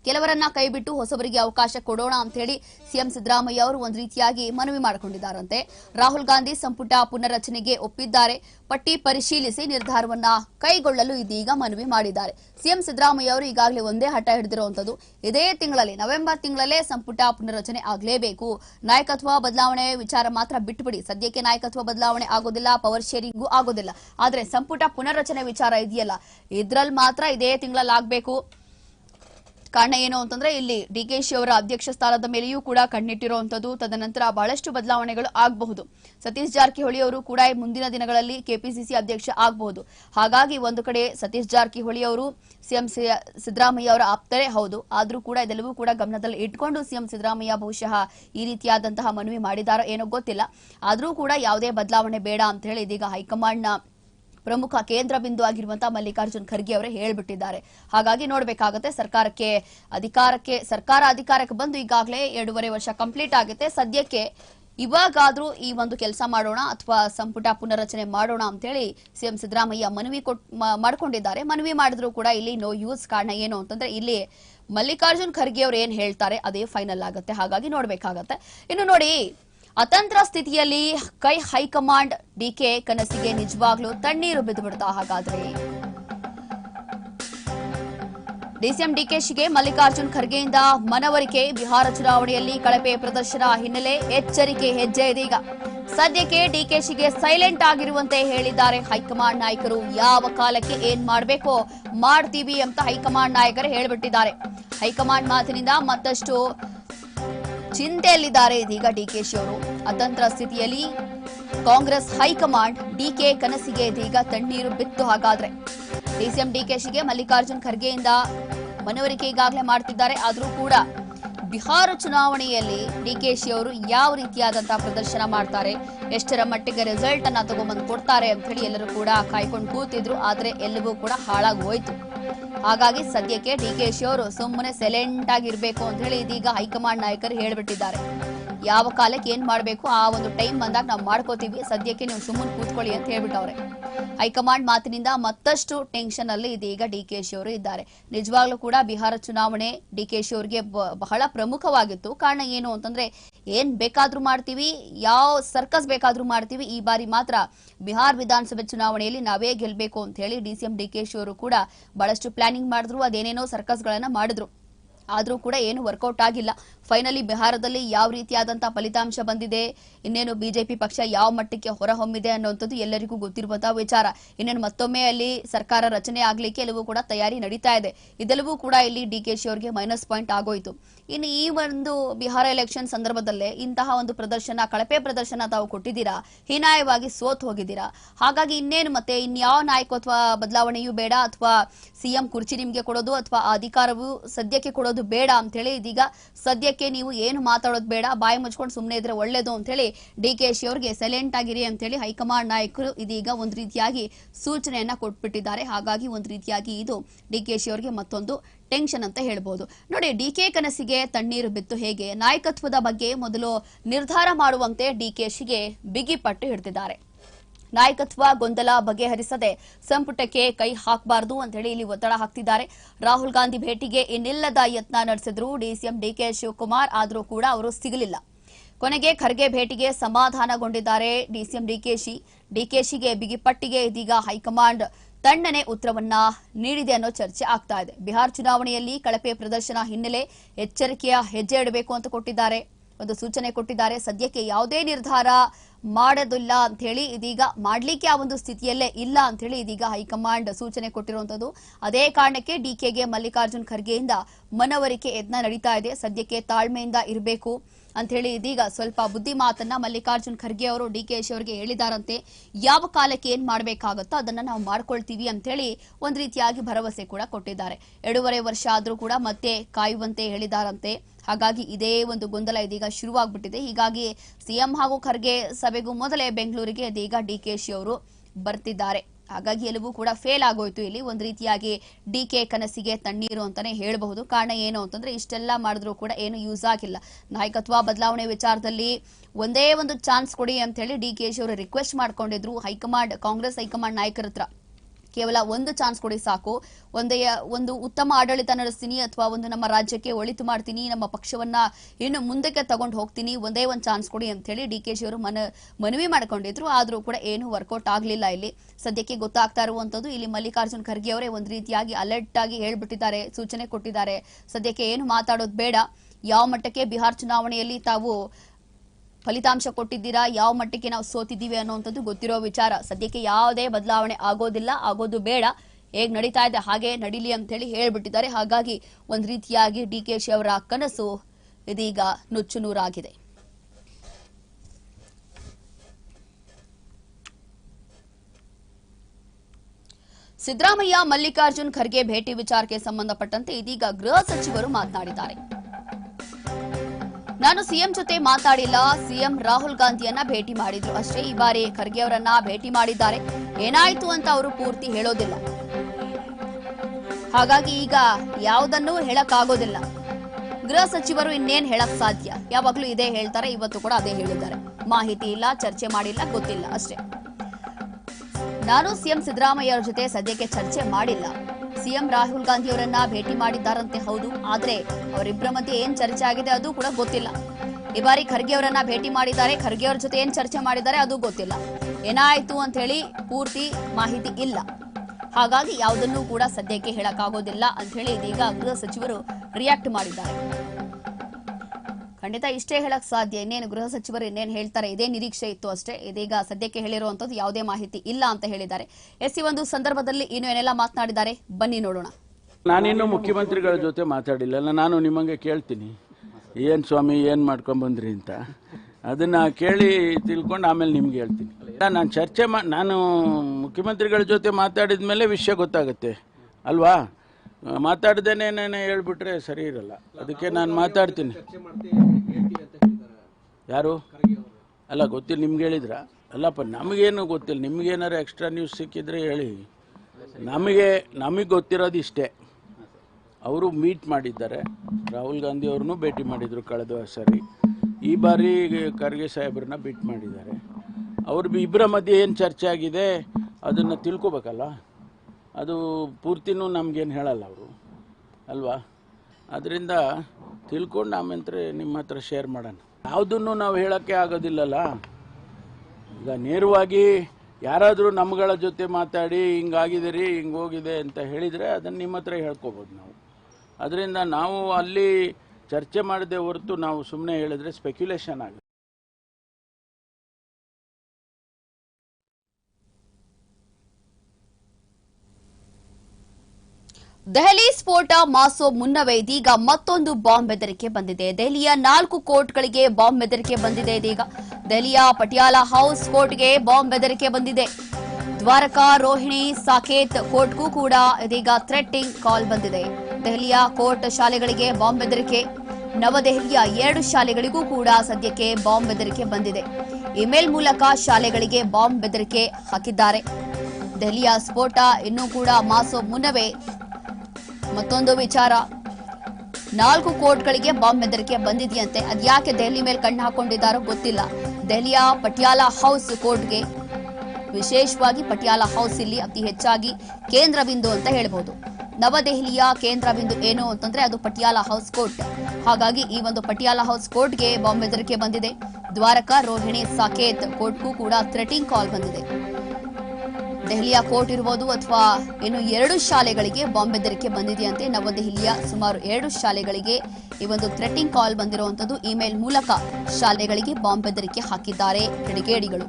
ಕೆಲವರನ್ನ ಕೈಬಿಟ್ಟು ಹೊಸಬರಿಗೆ ಅವಕಾಶ ಕೊಡೋಣ ಅಂತ ಹೇಳಿ ಸಿಎಂ ಸಿದ್ದರಾಮಯ್ಯ ಅವರು ಒಂದು ರೀತಿಯಾಗಿ ಮನವಿ ಮಾಡಿಕೊಂಡಿದ್ದಾರಂತೆ. ರಾಹುಲ್ ಗಾಂಧಿ ಸಂಪುಟ ಪುನರ್ರಚನೆಗೆ ಒಪ್ಪಿದ್ದಾರೆ. ಪಟ್ಟಿ ಪರಿಶೀಲಿಸಿ ನಿರ್ಧಾರವನ್ನ ಕೈಗೊಳ್ಳಲು ಇದೀಗ ಮನವಿ ಮಾಡಿದ್ದಾರೆ. ಸಿಎಂ ಸಿದ್ದರಾಮಯ್ಯ ಅವರು ಈಗಾಗಲೇ ಒಂದೇ ಹಠ ಹಿಡಿದಿರುವಂತದ್ದು. ಇದೇ ತಿಂಗಳಲ್ಲಿ, ನವೆಂಬರ್ ತಿಂಗಳಲ್ಲೇ ಸಂಪುಟ ಪುನರ್ರಚನೆ ಆಗಲೇಬೇಕು. ನಾಯಕತ್ವ ಬದಲಾವಣೆ ವಿಚಾರ ಮಾತ್ರ ಬಿಟ್ಟುಬಿಡಿ ಸದ್ಯಕ್ಕೆ ನಾಯಕತ್ವ ಬದಲಾವಣೆ ಆಗೋದಿಲ್ಲ, ಪವರ್ ಶೇರಿಂಗೂ ಆಗೋದಿಲ್ಲ. ಆದ್ರೆ ಸಂಪುಟ ಪುನರ್ರಚನೆ ವಿಚಾರ ಇದೆಯಲ್ಲ. ಇದ್ರಲ್ಲಿ ಮಾತ್ರ ಇದೇ ತಿಂಗಳಲ್ಲಿ ಆಗ್ಬೇಕು ಕಾರಣ ಏನು ಅಂತಂದ್ರೆ ಇಲ್ಲಿ ಡಿಕೆಶಿ ಅವರ ಅಧ್ಯಕ್ಷ ಸ್ಥಾನದ ಮೇಲೆಯೂ ಕೂಡ ಕಣ್ಣಿಟ್ಟಿರುವಂತದ್ದು ತದನಂತರ ಬಹಳಷ್ಟು ಬದಲಾವಣೆಗಳು ಆಗಬಹುದು. ಸತೀಶ್ ಜಾರಕಿಹೊಳಿ ಅವರು ಕೂಡ ಮುಂದಿನ ದಿನಗಳಲ್ಲಿ ಕೆಪಿಸಿಸಿ ಅಧ್ಯಕ್ಷ ಆಗಬಹುದು. ಹಾಗಾಗಿ ಒಂದು ಕಡೆ ಸತೀಶ್ ಜಾರಕಿಹೊಳಿ ಅವರು ಸಿಎಂ ಸಿದ್ದರಾಮಯ್ಯ ಅವರ ಆಪ್ತರೇ, ಹೌದು. ಆದರೂ ಕೂಡ ಇದೆಲ್ಲವೂ ಕೂಡ ಗಮನದಲ್ಲಿ ಇಟ್ಕೊಂಡು ಸಿಎಂ ಸಿದ್ದರಾಮಯ್ಯ ಬಹುಶಃ ಈ ರೀತಿಯಾದಂತಹ ಮನವಿ ಮಾಡಿದಾರೋ ಏನೋ ಗೊತ್ತಿಲ್ಲ. ಆದರೂ ಕೂಡ ಯಾವುದೇ ಬದಲಾವಣೆ ಬೇಡ ಅಂತ ಹೇಳಿ ಇದೀಗ ಹೈಕಮಾಂಡ್ನ ಪ್ರಮುಖ ಕೇಂದ್ರ ಬಿಂದು ಆಗಿರುವಂತಹ ಮಲ್ಲಿಕಾರ್ಜುನ್ ಖರ್ಗೆ ಅವರೇ ಹೇಳ್ಬಿಟ್ಟಿದ್ದಾರೆ. ಹಾಗಾಗಿ ನೋಡ್ಬೇಕಾಗತ್ತೆ ಸರ್ಕಾರಕ್ಕೆ ಅಧಿಕಾರಕ್ಕೆ, ಸರ್ಕಾರ ಅಧಿಕಾರಕ್ಕೆ ಬಂದು ಈಗಾಗಲೇ ಎರಡೂವರೆ ವರ್ಷ ಕಂಪ್ಲೀಟ್ ಆಗುತ್ತೆ. ಸದ್ಯಕ್ಕೆ ಇವಾಗಾದ್ರೂ ಈ ಒಂದು ಕೆಲಸ ಮಾಡೋಣ ಅಥವಾ ಸಂಪುಟ ಪುನರ್ರಚನೆ ಮಾಡೋಣ ಅಂತ ಹೇಳಿ ಸಿಎಂ ಸಿದ್ದರಾಮಯ್ಯ ಮನವಿ ಕೊಟ್ ಮಾಡ್ಕೊಂಡಿದ್ದಾರೆ. ಮನವಿ ಮಾಡಿದ್ರು ಕೂಡ ಇಲ್ಲಿ ನೋ ಯೂಸ್ ಕಾರಣ ಏನು ಅಂತಂದ್ರೆ ಇಲ್ಲಿ ಮಲ್ಲಿಕಾರ್ಜುನ್ ಖರ್ಗೆ ಅವ್ರು ಏನ್ ಹೇಳ್ತಾರೆ ಅದೇ ಫೈನಲ್ ಆಗುತ್ತೆ. ಹಾಗಾಗಿ ನೋಡ್ಬೇಕಾಗತ್ತೆ. ಇನ್ನು ನೋಡಿ ಅತಂತ್ರ ಸ್ಥಿತಿಯಲ್ಲಿ ಕೈ ಹೈಕಮಾಂಡ್ ಡಿಕೆ ಕನಸಿಗೆ ನಿಜವಾಗ್ಲೂ ತಣ್ಣೀರು ಬಿದ್ದು ಬಿಡ್ತಾ ಹಾಗಾದ್ರೆ ಡಿಸಿಎಂ ಡಿಕೆಶಿಗೆ ಮಲ್ಲಿಕಾರ್ಜುನ್ ಖರ್ಗೆಯಿಂದ ಮನವರಿಕೆ. ಬಿಹಾರ ಚುನಾವಣೆಯಲ್ಲಿ ಕಳಪೆ ಪ್ರದರ್ಶನ ಹಿನ್ನೆಲೆ ಎಚ್ಚರಿಕೆ ಹೆಜ್ಜೆ ಇದೀಗ. ಸದ್ಯಕ್ಕೆ ಡಿಕೆಶಿಗೆ ಸೈಲೆಂಟ್ ಆಗಿರುವಂತೆ ಹೇಳಿದ್ದಾರೆ ಹೈಕಮಾಂಡ್ ನಾಯಕರು. ಯಾವ ಕಾಲಕ್ಕೆ ಏನ್ ಮಾಡಬೇಕೋ ಮಾಡ್ತೀವಿ ಅಂತ ಹೈಕಮಾಂಡ್ ನಾಯಕರು ಹೇಳಿಬಿಟ್ಟಿದ್ದಾರೆ. ಹೈಕಮಾಂಡ್ ಮಾತಿನಿಂದ ಮತ್ತಷ್ಟು ಚಿಂತೆಯಲ್ಲಿದ್ದಾರೆ ಇದೀಗ ಡಿಕೆಶಿ ಅವರು. ಅತಂತ್ರ ಸ್ಥಿತಿಯಲ್ಲಿ ಕಾಂಗ್ರೆಸ್ ಹೈಕಮಾಂಡ್ ಡಿಕೆ ಕನಸಿಗೆ ಇದೀಗ ತಣ್ಣೀರು ಬಿತ್ತು ಹಾಗಾದ್ರೆ. ಡಿಸಿಎಂ ಡಿಕೆಶಿಗೆ ಮಲ್ಲಿಕಾರ್ಜುನ್ ಖರ್ಗೆಯಿಂದ ಮನವರಿಕೆ ಈಗಾಗಲೇ ಮಾಡ್ತಿದ್ದಾರೆ. ಆದರೂ ಕೂಡ ಬಿಹಾರ ಚುನಾವಣೆಯಲ್ಲಿ ಡಿಕೆಶಿ ಅವರು ಯಾವ ರೀತಿಯಾದಂತಹ ಪ್ರದರ್ಶನ ಮಾಡ್ತಾರೆ, ಎಷ್ಟರ ಮಟ್ಟಿಗೆ ರಿಸಲ್ಟ್ ಅನ್ನ ತಗೊಂಡ್ಬಂದು ಕೊಡ್ತಾರೆ ಅಂತ ಹೇಳಿ ಎಲ್ಲರೂ ಕೂಡ ಕಾಯ್ಕೊಂಡು ಕೂತಿದ್ರು, ಆದ್ರೆ ಎಲ್ಲವೂ ಕೂಡ ಹಾಳಾಗಿ ಹೋಯ್ತು ಹಾಗಾಗಿ ಸದ್ಯಕ್ಕೆ ಡಿಕೆಶಿ ಅವರು ಸುಮ್ಮನೆ ಸೈಲೆಂಟ್ ಆಗಿರ್ಬೇಕು ಅಂತ ಹೇಳಿ ಇದೀಗ ಹೈಕಮಾಂಡ್ ನಾಯಕರು ಹೇಳ್ಬಿಟ್ಟಿದ್ದಾರೆ. ಯಾವ ಕಾಲಕ್ಕೆ ಏನ್ ಮಾಡ್ಬೇಕು? ಆ ಒಂದು ಟೈಮ್ ಬಂದಾಗ ನಾವು ಮಾಡ್ಕೋತೀವಿ. ಸದ್ಯಕ್ಕೆ ನೀವು ಸುಮ್ಮನೆ ಕೂತ್ಕೊಳ್ಳಿ ಅಂತ ಹೇಳ್ಬಿಟ್ಟವ್ರೆ. ಹೈಕಮಾಂಡ್ ಮಾತಿನಿಂದ ಮತ್ತಷ್ಟು ಟೆನ್ಷನ್ ಅಲ್ಲಿ ಇದೀಗ ಡಿಕೆಶಿ ಅವರು ಇದ್ದಾರೆ. ನಿಜವಾಗ್ಲೂ ಕೂಡ ಬಿಹಾರ ಚುನಾವಣೆ ಡಿಕೆಶಿ ಅವರಿಗೆ ಬ- ಬಹಳ ಪ್ರಮುಖವಾಗಿತ್ತು. ಕಾರಣ ಏನು ಅಂತಂದ್ರೆ, ಏನ್ ಬೇಕಾದ್ರೂ ಮಾಡ್ತೀವಿ. ಯಾವ ಸರ್ಕಸ್ ಬೇಕಾದ್ರೂ ಮಾಡ್ತೀವಿ. ಈ ಬಾರಿ ಮಾತ್ರ ಬಿಹಾರ್ ವಿಧಾನಸಭೆ ಚುನಾವಣೆಯಲ್ಲಿ ನಾವೇ ಗೆಲ್ಬೇಕು ಅಂತ ಹೇಳಿ ಡಿಸಿಎಂ ಶಿ ಅವರು ಕೂಡ ಬಹಳಷ್ಟು ಪ್ಲಾನಿಂಗ್ ಮಾಡಿದ್ರು. ಅದೇನೇನೋ ಸರ್ಕಸ್ ಗಳನ್ನ ಮಾಡಿದ್ರು. ಆದ್ರೂ ಕೂಡ ಏನು ವರ್ಕೌಟ್ ಆಗಿಲ್ಲ. ಫೈನಲಿ ಬಿಹಾರದಲ್ಲಿ ಯಾವ ರೀತಿಯಾದಂತಹ ಫಲಿತಾಂಶ ಬಂದಿದೆ? ಇನ್ನೇನು ಬಿಜೆಪಿ ಪಕ್ಷ ಯಾವ ಮಟ್ಟಕ್ಕೆ ಹೊರಹೊಮ್ಮಿದೆ ಅನ್ನುವಂಥದ್ದು ಎಲ್ಲರಿಗೂ ಗೊತ್ತಿರುವಂತಹ ವಿಚಾರ. ಇನ್ನೇನು ಮತ್ತೊಮ್ಮೆ ಅಲ್ಲಿ ಸರ್ಕಾರ ರಚನೆ ಆಗ್ಲಿಕ್ಕೆ ಎಲ್ಲವೂ ಕೂಡ ತಯಾರಿ ನಡೀತಾ ಇದೆ. ಇದೆಲ್ಲವೂ ಕೂಡ ಇಲ್ಲಿ ಡಿ ಕೆ ಅವರಿಗೆ ಮೈನಸ್ ಪಾಯಿಂಟ್ ಆಗೋಯ್ತು. ಇನ್ನು ಈ ಒಂದು ಬಿಹಾರ ಎಲೆಕ್ಷನ್ ಸಂದರ್ಭದಲ್ಲೇ ಇಂತಹ ಒಂದು ಪ್ರದರ್ಶನ, ಕಳಪೆ ಪ್ರದರ್ಶನ ತಾವು ಕೊಟ್ಟಿದ್ದೀರಾ? ಹೀನಾಯವಾಗಿ ಸೋತ್ ಹೋಗಿದ್ದೀರಾ? ಹಾಗಾಗಿ ಇನ್ನೇನು ಮತ್ತೆ ಇನ್ಯಾವ ನಾಯಕತ್ವ ಬದಲಾವಣೆಯೂ ಬೇಡ ಅಥವಾ ಸಿಎಂ ಕುರ್ಚಿ ನಿಮಗೆ ಕೊಡೋದು ಅಥವಾ ಅಧಿಕಾರವು ಸದ್ಯಕ್ಕೆ ಕೊಡೋದು ಬೇಡ ಅಂತ ಹೇಳಿ ಇದೀಗ ಸದ್ಯಕ್ಕೆ ನೀವು ಏನು ಮಾತಾಡೋದು ಬೇಡ, ಬಾಯಿ ಮುಚ್ಕೊಂಡು ಸುಮ್ಮನೆ ಇದ್ರೆ ಒಳ್ಳೇದು ಅಂತ ಹೇಳಿ ಡಿ ಕೆ ಶಿ ಅವರಿಗೆ ಸೈಲೆಂಟ್ ಆಗಿರಿ ಅಂತ ಹೇಳಿ ಹೈಕಮಾಂಡ್ ನಾಯಕರು ಇದೀಗ ಒಂದು ರೀತಿಯಾಗಿ ಸೂಚನೆಯನ್ನ ಕೊಟ್ಬಿಟ್ಟಿದ್ದಾರೆ. ಹಾಗಾಗಿ ಒಂದು ರೀತಿಯಾಗಿ ಇದು ಡಿ ಕೆ ಶಿ ಅವರಿಗೆ ಮತ್ತೊಂದು ಟೆನ್ಷನ್ ಅಂತ ಹೇಳ್ಬೋದು. ನೋಡಿ ಡಿ ಕೆ ಕನಸಿಗೆ ತಣ್ಣೀರು ಬಿತ್ತು ಹೇಗೆ? ನಾಯಕತ್ವದ ಬಗ್ಗೆ ಮೊದಲು ನಿರ್ಧಾರ ಮಾಡುವಂತೆ ಡಿ ಕೆ ಶಿಗೆ ಬಿಗಿ ಪಟ್ಟು ಹಿಡಿದಿದ್ದಾರೆ. ನಾಯಕತ್ವ ಗೊಂದಲ ಬಗೆಹರಿಸದೆ ಸಂಪುಟಕ್ಕೆ ಕೈ ಹಾಕಬಾರದು ಅಂತ ಹೇಳಿ ಇಲ್ಲಿ ಒತ್ತಡ ಹಾಕ್ತಿದ್ದಾರೆ. ರಾಹುಲ್ ಗಾಂಧಿ ಭೇಟಿಗೆ ಇನ್ನಿಲ್ಲದ ಯತ್ನ ನಡೆಸಿದ್ರು ಡಿಸಿಎಂ ಡಿಕೆ ಶಿವಕುಮಾರ್ ಆದರೂ ಕೂಡ ಅವರು ಸಿಗಲಿಲ್ಲ. ಕೊನೆಗೆ ಖರ್ಗೆ ಭೇಟಿಗೆ ಸಮಾಧಾನಗೊಂಡಿದ್ದಾರೆ ಡಿಸಿಎಂ ಡಿಕೆಶಿ ಡಿಕೆಶಿಗೆ ಬಿಗಿಪಟ್ಟಿಗೆ ಇದೀಗ ಹೈಕಮಾಂಡ್ ತಣ್ಣನೆ ಉತ್ತರವನ್ನ ನೀಡಿದೆ ಅನ್ನೋ ಚರ್ಚೆ ಆಗ್ತಾ ಇದೆ. ಬಿಹಾರ್ ಚುನಾವಣೆಯಲ್ಲಿ ಕಳಪೆ ಪ್ರದರ್ಶನ ಹಿನ್ನೆಲೆ ಎಚ್ಚರಿಕೆಯ ಹೆಜ್ಜೆ ಇಡಬೇಕು ಅಂತ ಕೊಟ್ಟಿದ್ದಾರೆ. ಒಂದು ಸೂಚನೆ ಕೊಟ್ಟಿದ್ದಾರೆ. ಸದ್ಯಕ್ಕೆ ಯಾವುದೇ ನಿರ್ಧಾರ ಮಾಡೋದಿಲ್ಲ ಅಂತ ಹೇಳಿ ಇದೀಗ ಮಾಡ್ಲಿಕ್ಕೆ ಆ ಒಂದು ಸ್ಥಿತಿಯಲ್ಲೇ ಇಲ್ಲ ಅಂತ ಹೇಳಿ ಇದೀಗ ಹೈಕಮಾಂಡ್ ಸೂಚನೆ ಕೊಟ್ಟಿರುವಂತದ್ದು ಅದೇ ಕಾರಣಕ್ಕೆ ಡಿಕೆಗೆ ಮಲ್ಲಿಕಾರ್ಜುನ್ ಖರ್ಗೆಯಿಂದ ಮನವರಿಕೆ ಯತ್ನ ನಡೀತಾ ಇದೆ. ಸದ್ಯಕ್ಕೆ ತಾಳ್ಮೆಯಿಂದ ಇರಬೇಕು ಅಂತ ಹೇಳಿ ಇದೀಗ ಸ್ವಲ್ಪ ಬುದ್ಧಿ ಮಾತನ್ನ ಮಲ್ಲಿಕಾರ್ಜುನ್ ಖರ್ಗೆ ಅವರು ಶಿ ಅವರಿಗೆ ಹೇಳಿದಾರಂತೆ. ಯಾವ ಕಾಲಕ್ಕೆ ಏನ್ ಮಾಡಬೇಕಾಗುತ್ತೋ ಅದನ್ನ ನಾವು ಮಾಡ್ಕೊಳ್ತೀವಿ ಅಂತ ಹೇಳಿ ಒಂದ್ ರೀತಿಯಾಗಿ ಭರವಸೆ ಕೂಡ ಕೊಟ್ಟಿದ್ದಾರೆ. ಎರಡೂವರೆ ವರ್ಷ ಆದ್ರೂ ಕೂಡ ಮತ್ತೆ ಕಾಯುವಂತೆ ಹೇಳಿದಾರಂತೆ. ಹಾಗಾಗಿ ಇದೇ ಒಂದು ಗೊಂದಲ ಇದೀಗ ಶುರುವಾಗ್ಬಿಟ್ಟಿದೆ. ಹೀಗಾಗಿ ಸಿಎಂ ಹಾಗೂ ಖರ್ಗೆ ಸಭೆಗೂ ಮೊದಲೇ ಬೆಂಗಳೂರಿಗೆ ಇದೀಗ ಡಿಕೆಶಿ ಅವರು ಬರ್ತಿದ್ದಾರೆ. ಹಾಗಾಗಿ ಎಲ್ಲವೂ ಕೂಡ ಫೇಲ್ ಆಗೋಯ್ತು ಇಲ್ಲಿ. ಒಂದು ರೀತಿಯಾಗಿ ಡಿ ಕೆ ಕನಸಿಗೆ ತಣ್ಣೀರು ಅಂತಾನೆ ಹೇಳಬಹುದು. ಕಾರಣ ಏನು ಅಂತಂದ್ರೆ ಇಷ್ಟೆಲ್ಲ ಮಾಡಿದ್ರು ಕೂಡ ಏನು ಯೂಸ್ ಆಗಿಲ್ಲ. ನಾಯಕತ್ವ ಬದಲಾವಣೆ ವಿಚಾರದಲ್ಲಿ ಒಂದೇ ಒಂದು ಚಾನ್ಸ್ ಕೊಡಿ ಅಂತ ಹೇಳಿ ಡಿ ಕೆ ಅವರು ರಿಕ್ವೆಸ್ಟ್ ಮಾಡ್ಕೊಂಡಿದ್ರು. High command, Congress high command ನಾಯಕರ ಹತ್ರ ಕೇವಲ ಒಂದು ಚಾನ್ಸ್ ಕೊಡಿ ಸಾಕು. ಒಂದೇ, ಒಂದು ಉತ್ತಮ ಆಡಳಿತ ನಡೆಸ್ತೀನಿ ಅಥವಾ ಒಂದು ನಮ್ಮ ರಾಜ್ಯಕ್ಕೆ ಒಳಿತು ಮಾಡ್ತೀನಿ, ನಮ್ಮ ಪಕ್ಷವನ್ನ ಇನ್ನು ಮುಂದಕ್ಕೆ ತಗೊಂಡು ಹೋಗ್ತೀನಿ, ಒಂದೇ ಒಂದು ಚಾನ್ಸ್ ಕೊಡಿ ಅಂತ ಹೇಳಿ ಡಿ ಕೆ ಜಿ ಅವರು ಮನ, ಮನವಿ ಮಾಡ್ಕೊಂಡಿದ್ರು. ಆದರೂ ಕೂಡ ಏನು ವರ್ಕೌಟ್ ಆಗಲಿಲ್ಲ ಇಲ್ಲಿ. ಸದ್ಯಕ್ಕೆ ಗೊತ್ತಾಗ್ತಾ ಇರುವಂತದ್ದು ಇಲ್ಲಿ ಮಲ್ಲಿಕಾರ್ಜುನ್ ಖರ್ಗೆ ಅವರೇ ಒಂದು ರೀತಿಯಾಗಿ ಅಲರ್ಟ್ ಆಗಿ ಹೇಳ್ಬಿಟ್ಟಿದ್ದಾರೆ, ಸೂಚನೆ ಕೊಟ್ಟಿದ್ದಾರೆ. ಸದ್ಯಕ್ಕೆ ಏನು ಮಾತಾಡೋದು ಬೇಡ. ಯಾವ ಮಟ್ಟಕ್ಕೆ ಬಿಹಾರ್ ಚುನಾವಣೆಯಲ್ಲಿ ತಾವು ಫಲಿತಾಂಶ ಕೊಟ್ಟಿದ್ದೀರಾ? ಯಾವ ಮಟ್ಟಕ್ಕೆ ನಾವು ಸೋತಿದ್ದೀವಿ ಅನ್ನುವಂಥದ್ದು ಗೊತ್ತಿರೋ ವಿಚಾರ. ಸದ್ಯಕ್ಕೆ ಯಾವುದೇ ಬದಲಾವಣೆ ಆಗೋದಿಲ್ಲ, ಆಗೋದು ಬೇಡ. ಹೇಗೆ ನಡೀತಾ ಇದೆ, ಹಾಗೆ ನಡೀಲಿ ಅಂತ ಹೇಳಿ ಹೇಳ್ಬಿಟ್ಟಿದ್ದಾರೆ. ಹಾಗಾಗಿ ಒಂದು ರೀತಿಯಾಗಿ ಡಿ ಕೆ ಶಿ ಅವರ ಕನಸು ಇದೀಗ ನುಚ್ಚು ನೂರಾಗಿದೆ. ಸಿದ್ದರಾಮಯ್ಯ, ಮಲ್ಲಿಕಾರ್ಜುನ್ ಖರ್ಗೆ ಭೇಟಿ ವಿಚಾರಕ್ಕೆ ಸಂಬಂಧಪಟ್ಟಂತೆ ಇದೀಗ ಗೃಹ ಸಚಿವರು ಮಾತನಾಡಿದ್ದಾರೆ. ನಾನು ಸಿಎಂ ಜೊತೆ ಮಾತಾಡಿಲ್ಲ, ಸಿಎಂ ರಾಹುಲ್ ಗಾಂಧಿಯನ್ನ ಭೇಟಿ ಮಾಡಿದ್ರು. ಅಷ್ಟೇ ಈ ಬಾರಿ ಖರ್ಗೆ ಅವರನ್ನ ಭೇಟಿ ಮಾಡಿದ್ದಾರೆ. ಏನಾಯ್ತು ಅಂತ ಅವರು ಪೂರ್ತಿ ಹೇಳೋದಿಲ್ಲ. ಹಾಗಾಗಿ ಈಗ ಯಾವುದನ್ನೂ ಹೇಳಕ್ಕಾಗೋದಿಲ್ಲ. ಗೃಹ ಸಚಿವರು ಇನ್ನೇನ್ ಹೇಳಕ್ ಸಾಧ್ಯ? ಯಾವಾಗ್ಲೂ ಇದೇ ಹೇಳ್ತಾರೆ, ಇವತ್ತು ಕೂಡ ಅದೇ ಹೇಳಿದ್ದಾರೆ. ಮಾಹಿತಿ ಇಲ್ಲ, ಚರ್ಚೆ ಮಾಡಿಲ್ಲ, ಗೊತ್ತಿಲ್ಲ, ಅಷ್ಟೇ. ನಾನು ಸಿಎಂ ಸಿದ್ದರಾಮಯ್ಯ ಅವರ ಜೊತೆ ಸದ್ಯಕ್ಕೆ ಚರ್ಚೆ ಮಾಡಿಲ್ಲ. ಸಿಎಂ ರಾಹುಲ್ ಗಾಂಧಿ ಅವರನ್ನ ಭೇಟಿ ಮಾಡಿದ್ದಾರಂತೆ ಹೌದು. ಆದ್ರೆ ಅವರಿಬ್ಬರ ಮಧ್ಯೆ ಏನ್ ಚರ್ಚೆ ಆಗಿದೆ ಅದು ಕೂಡ ಗೊತ್ತಿಲ್ಲ. ಈ ಬಾರಿ ಖರ್ಗೆ ಅವರನ್ನ ಭೇಟಿ ಮಾಡಿದ್ದಾರೆ. ಖರ್ಗೆ ಅವ್ರ ಜೊತೆ ಏನ್ ಚರ್ಚೆ ಮಾಡಿದ್ದಾರೆ ಅದು ಗೊತ್ತಿಲ್ಲ. ಏನಾಯ್ತು ಅಂತ ಹೇಳಿ ಪೂರ್ತಿ ಮಾಹಿತಿ ಇಲ್ಲ. ಹಾಗಾಗಿ ಯಾವುದನ್ನೂ ಕೂಡ ಸದ್ಯಕ್ಕೆ ಹೇಳಕ್ಕಾಗೋದಿಲ್ಲ ಅಂತ ಹೇಳಿ ಇದೀಗ ಗೃಹ ಸಚಿವರು ರಿಯಾಕ್ಟ್ ಮಾಡಿದ್ದಾರೆ. ಖಂಡಿತ ಇಷ್ಟೇ ಹೇಳಕ್ ಸಾಧ್ಯ. ಇನ್ನೇನು ಗೃಹ ಸಚಿವರು ಇನ್ನೇನು ಹೇಳ್ತಾರೆ? ಇದೇ ನಿರೀಕ್ಷೆ ಇತ್ತು ಅಷ್ಟೇ. ಇದೀಗ ಸದ್ಯಕ್ಕೆ ಹೇಳಿರುವಂತದ್ದು ಯಾವುದೇ ಮಾಹಿತಿ ಇಲ್ಲ ಅಂತ ಹೇಳಿದ್ದಾರೆ. ಎಸ್ ಈ ಒಂದು ಸಂದರ್ಭದಲ್ಲಿ ಇನ್ನು ಏನೆಲ್ಲ ಮಾತನಾಡಿದ್ದಾರೆ? ಬನ್ನಿ ನೋಡೋಣ. ನಾನಿನ್ನು ಮುಖ್ಯಮಂತ್ರಿಗಳ ಜೊತೆ ಮಾತಾಡಿಲ್ಲ. ನಾನು ನಿಮಗೆ ಕೇಳ್ತೀನಿ. ಏನು ಸ್ವಾಮಿ, ಏನು ಮಾಡ್ಕೊಂಬಂದ್ರಿ ಅಂತ. ಅದನ್ನ ಕೇಳಿ ತಿಳ್ಕೊಂಡು ಆಮೇಲೆ ನಿಮ್ಗೆ ಹೇಳ್ತೀನಿ. ನಾನು ಚರ್ಚೆ ಮಾ ನಾನು ಮುಖ್ಯಮಂತ್ರಿಗಳ ಜೊತೆ ಮಾತಾಡಿದ ಮೇಲೆ ವಿಷಯ ಗೊತ್ತಾಗುತ್ತೆ. ಅಲ್ವಾ? ಮಾತಾಡ್ದೇನೆ ಹೇಳ್ಬಿಟ್ರೆ ಸರಿ ಇರಲ್ಲ. ಅದಕ್ಕೆ ನಾನು ಮಾತಾಡ್ತೀನಿ. ಯಾರು? ಅಲ್ಲ ಗೊತ್ತಿಲ್ಲ ನಿಮ್ಗೆ ಹೇಳಿದ್ರ? ಅಲ್ಲಪ್ಪ ನಮಗೇನು ಗೊತ್ತಿಲ್ಲ ನಿಮ್ಗೇನಾರು ಎಕ್ಸ್ಟ್ರಾ ನ್ಯೂಸ್ ಸಿಕ್ಕಿದ್ರೆ ಹೇಳಿ. ನಮಗೆ ನಮಗೆ ಗೊತ್ತಿರೋದು ಇಷ್ಟೇ ಅವರು ಮೀಟ್ ಮಾಡಿದ್ದಾರೆ. ರಾಹುಲ್ ಗಾಂಧಿ ಅವ್ರನ್ನೂ ಭೇಟಿ ಮಾಡಿದರು ಕಳೆದ ಸರಿ. ಈ ಬಾರಿ ಖರ್ಗೆ ಸಾಹೇಬ್ರನ್ನ ಭೇಟಿ ಮಾಡಿದ್ದಾರೆ. ಅವ್ರ ಇಬ್ಬರ ಮಧ್ಯೆ ಏನು ಚರ್ಚೆ ಆಗಿದೆ? ಅದನ್ನು ತಿಳ್ಕೊಬೇಕಲ್ಲ? ಅದು ಪೂರ್ತಿನೂ ನಮಗೇನು ಹೇಳಲ್ಲ ಅವರು. ಅಲ್ವಾ? ಅದರಿಂದ ತಿಳ್ಕೊಂಡು ಆಮೇಲೆ ನಿಮ್ಮ ಹತ್ರ ಶೇರ್ ಮಾಡೋಣ. ಯಾವುದನ್ನು ನಾವು ಹೇಳೋಕ್ಕೆ ಆಗೋದಿಲ್ಲಲ್ಲ. ಈಗ ನೇರವಾಗಿ ಯಾರಾದರೂ ನಮ್ಗಳ ಜೊತೆ ಮಾತಾಡಿ ಹಿಂಗಾಗಿದೆ ರೀ ಹಿಂಗೆ ಹೋಗಿದೆ ಅಂತ ಹೇಳಿದರೆ ಅದನ್ನು ನಿಮ್ಮ ಹತ್ರ ಹೇಳ್ಕೊಬೋದು ನಾವು. ಅದರಿಂದ ನಾವು ಅಲ್ಲಿ ಚರ್ಚೆ ಮಾಡದೆ ಹೊರತು ನಾವು ಸುಮ್ಮನೆ ಹೇಳಿದ್ರೆ ಸ್ಪೆಕ್ಯುಲೇಷನ್ ಆಗುತ್ತೆ. ದೆಹಲಿ ಸ್ಫೋಟ ಮಾಸೋ ಮುನ್ನವೇ ಇದೀಗ ಮತ್ತೊಂದು ಬಾಂಬ್ ಬೆದರಿಕೆ ಬಂದಿದೆ. ದೆಹಲಿಯ ನಾಲ್ಕು ಕೋರ್ಟ್ಗಳಿಗೆ ಬಾಂಬ್ ಬೆದರಿಕೆ ಬಂದಿದೆ ಇದೀಗ. ದೆಹಲಿಯ ಪಟಿಯಾಲ ಹೌಸ್ ಕೋರ್ಟ್ಗೆ ಬಾಂಬ್ ಬೆದರಿಕೆ ಬಂದಿದೆ. ದ್ವಾರಕಾ, ರೋಹಿಣಿ, ಸಾಕೇತ್ ಕೋರ್ಟ್ಗೂ ಕೂಡ ಇದೀಗ ಥ್ರೆಟ್ಟಿಂಗ್ ಕಾಲ್ ಬಂದಿದೆ. ದೆಹಲಿಯ ಕೋರ್ಟ್ ಶಾಲೆಗಳಿಗೆ ಬಾಂಬ್ ಬೆದರಿಕೆ. ನವದೆಹಲಿಯ ಎರಡು ಶಾಲೆಗಳಿಗೂ ಕೂಡ ಸದ್ಯಕ್ಕೆ ಬಾಂಬ್ ಬೆದರಿಕೆ ಬಂದಿದೆ. ಇಮೇಲ್ ಮೂಲಕ ಶಾಲೆಗಳಿಗೆ ಬಾಂಬ್ ಬೆದರಿಕೆ ಹಾಕಿದ್ದಾರೆ. ದೆಹಲಿಯ ಸ್ಫೋಟ ಇನ್ನೂ ಕೂಡ ಮಾಸೋ ಮುನ್ನವೇ ಮತ್ತೊಂದು ವಿಚಾರ. ನಾಲ್ಕು ಕೋರ್ಟ್ಗಳಿಗೆ ಬಾಂಬ್ ಬೆದರಿಕೆ ಬಂದಿದೆಯಂತೆ. ಅದ್ಯಾಕೆ ದೆಹಲಿ ಮೇಲೆ ಕಣ್ಣು ಹಾಕೊಂಡಿದ್ದಾರೋ ಗೊತ್ತಿಲ್ಲ. ದೆಹಲಿಯ ಪಟಿಯಾಲ ಹೌಸ್ ಕೋರ್ಟ್ಗೆ ವಿಶೇಷವಾಗಿ ಪಟಿಯಾಲ ಹೌಸ್ ಇಲ್ಲಿ ಅತಿ ಹೆಚ್ಚಾಗಿ ಕೇಂದ್ರ ಬಿಂದು ಅಂತ ಹೇಳ್ಬೋದು. ನವದೆಹಲಿಯ ಕೇಂದ್ರ ಬಿಂದು ಏನು ಅಂತಂದ್ರೆ ಅದು ಪಟಿಯಾಲ ಹೌಸ್ ಕೋರ್ಟ್. ಹಾಗಾಗಿ ಈ ಒಂದು ಪಟಿಯಾಲ ಹೌಸ್ ಕೋರ್ಟ್ಗೆ ಬಾಂಬ್ ಬೆದರಿಕೆ ಬಂದಿದೆ. ದ್ವಾರಕಾ ರೋಹಿಣಿ ಸಾಕೇತ್ ಕೋರ್ಟ್ಗೂ ಕೂಡ ಥ್ರೆಟಿಂಗ್ ಕಾಲ್ ಬಂದಿದೆ. ದೆಹಲಿಯ ಕೋರ್ಟ್ ಇರ್ಬೋದು ಅಥವಾ ಇನ್ನು ಎರಡು ಶಾಲೆಗಳಿಗೆ ಬಾಂಬ್ ಬೆದರಿಕೆ ಬಂದಿದೆಯಂತೆ. ನವದೆಹಲಿಯ ಸುಮಾರು ಎರಡು ಶಾಲೆಗಳಿಗೆ ಈ ಒಂದು ಥ್ರೆಟಿಂಗ್ ಕಾಲ್ ಬಂದಿರುವಂತದ್ದು ಇಮೇಲ್ ಮೂಲಕ ಶಾಲೆಗಳಿಗೆ ಬಾಂಬ್ ಬೆದರಿಕೆ ಹಾಕಿದ್ದಾರೆ. ಕಿಡಿಗೇಡಿಗಳು.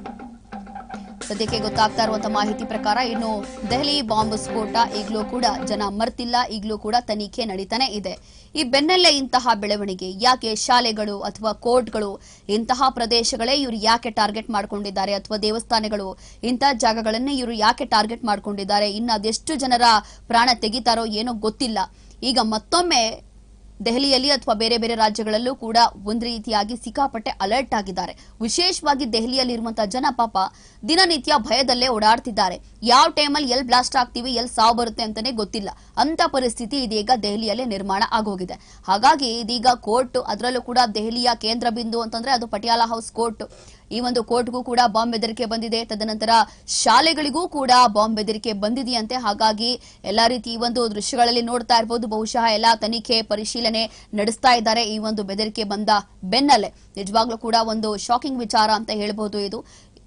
ಸದ್ಯಕ್ಕೆ ಗೊತ್ತಾಗ್ತಾ ಇರುವಂತ ಮಾಹಿತಿ ಪ್ರಕಾರ ಇನ್ನು ದೆಹಲಿ ಬಾಂಬ್ ಸ್ಫೋಟ, ಈಗಲೂ ಕೂಡ ಜನ ಮರ್ತಿಲ್ಲ, ಈಗಲೂ ಕೂಡ ತನಿಖೆ ನಡೀತಾನೆ ಇದೆ. ಈ ಬೆನ್ನಲ್ಲೇ ಇಂತಹ ಬೆಳವಣಿಗೆ, ಯಾಕೆ ಶಾಲೆಗಳು ಅಥವಾ ಕೋರ್ಟ್ಗಳು ಇಂತಹ ಪ್ರದೇಶಗಳೇ ಇವರು ಯಾಕೆ ಟಾರ್ಗೆಟ್ ಮಾಡ್ಕೊಂಡಿದ್ದಾರೆ ಅಥವಾ ದೇವಸ್ಥಾನಗಳು ಇಂತಹ ಜಾಗಗಳನ್ನೇ ಇವರು ಯಾಕೆ ಟಾರ್ಗೆಟ್ ಮಾಡ್ಕೊಂಡಿದ್ದಾರೆ, ಇನ್ನು ಅದೆಷ್ಟು ಜನರ ಪ್ರಾಣ ತೆಗಿತಾರೋ ಏನೋ ಗೊತ್ತಿಲ್ಲ. ಈಗ ಮತ್ತೊಮ್ಮೆ ದೆಹಲಿಯಲ್ಲಿ ಅಥವಾ ಬೇರೆ ಬೇರೆ ರಾಜ್ಯಗಳಲ್ಲೂ ಕೂಡ ಒಂದು ರೀತಿಯಾಗಿ ಸಿಕ್ಕಾಪಟ್ಟೆ ಅಲರ್ಟ್ ಆಗಿದ್ದಾರೆ. ವಿಶೇಷವಾಗಿ ದೆಹಲಿಯಲ್ಲಿರುವಂತಹ ಜನ ಪಾಪ ದಿನನಿತ್ಯ ಭಯದಲ್ಲೇ ಓಡಾಡ್ತಿದ್ದಾರೆ. ಯಾವ ಟೈಮಲ್ಲಿ ಎಲ್ಲಿ ಬ್ಲಾಸ್ಟ್ ಆಗ್ತೀವಿ, ಎಲ್ಲಿ ಸಾವು ಬರುತ್ತೆ ಅಂತಾನೆ ಗೊತ್ತಿಲ್ಲ. ಅಂತ ಪರಿಸ್ಥಿತಿ ಇದೀಗ ದೆಹಲಿಯಲ್ಲೇ ನಿರ್ಮಾಣ ಆಗೋಗಿದೆ. ಹಾಗಾಗಿ ಇದೀಗ ಕೋರ್ಟ್ ಅದರಲ್ಲೂ ಕೂಡ ದೆಹಲಿಯ ಕೇಂದ್ರ ಬಿಂದು ಅಂತಂದ್ರೆ ಅದು ಪಟಿಯಾಲ ಹೌಸ್ ಕೋರ್ಟ್. ಈ ಒಂದು ಕೋರ್ಟ್ಗೂ ಕೂಡ ಬಾಂಬ್ ಬೆದರಿಕೆ ಬಂದಿದೆ. ತದನಂತರ ಶಾಲೆಗಳಿಗೂ ಕೂಡ ಬಾಂಬ್ ಬೆದರಿಕೆ ಬಂದಿದೆಯಂತೆ. ಹಾಗಾಗಿ ಎಲ್ಲಾ ರೀತಿ ಈ ಒಂದು ದೃಶ್ಯಗಳಲ್ಲಿ ನೋಡ್ತಾ ಇರಬಹುದು ಬಹುಶಃ ಎಲ್ಲ ತನಿಖೆ, ಪರಿಶೀಲನೆ ನಡೆಸ್ತಾ ಇದ್ದಾರೆ. ಈ ಒಂದು ಬೆದರಿಕೆ ಬಂದ ಬೆನ್ನಲ್ಲೇ ನಿಜವಾಗ್ಲೂ ಕೂಡ ಒಂದು ಶಾಕಿಂಗ್ ವಿಚಾರ ಅಂತ ಹೇಳಬಹುದು ಇದು.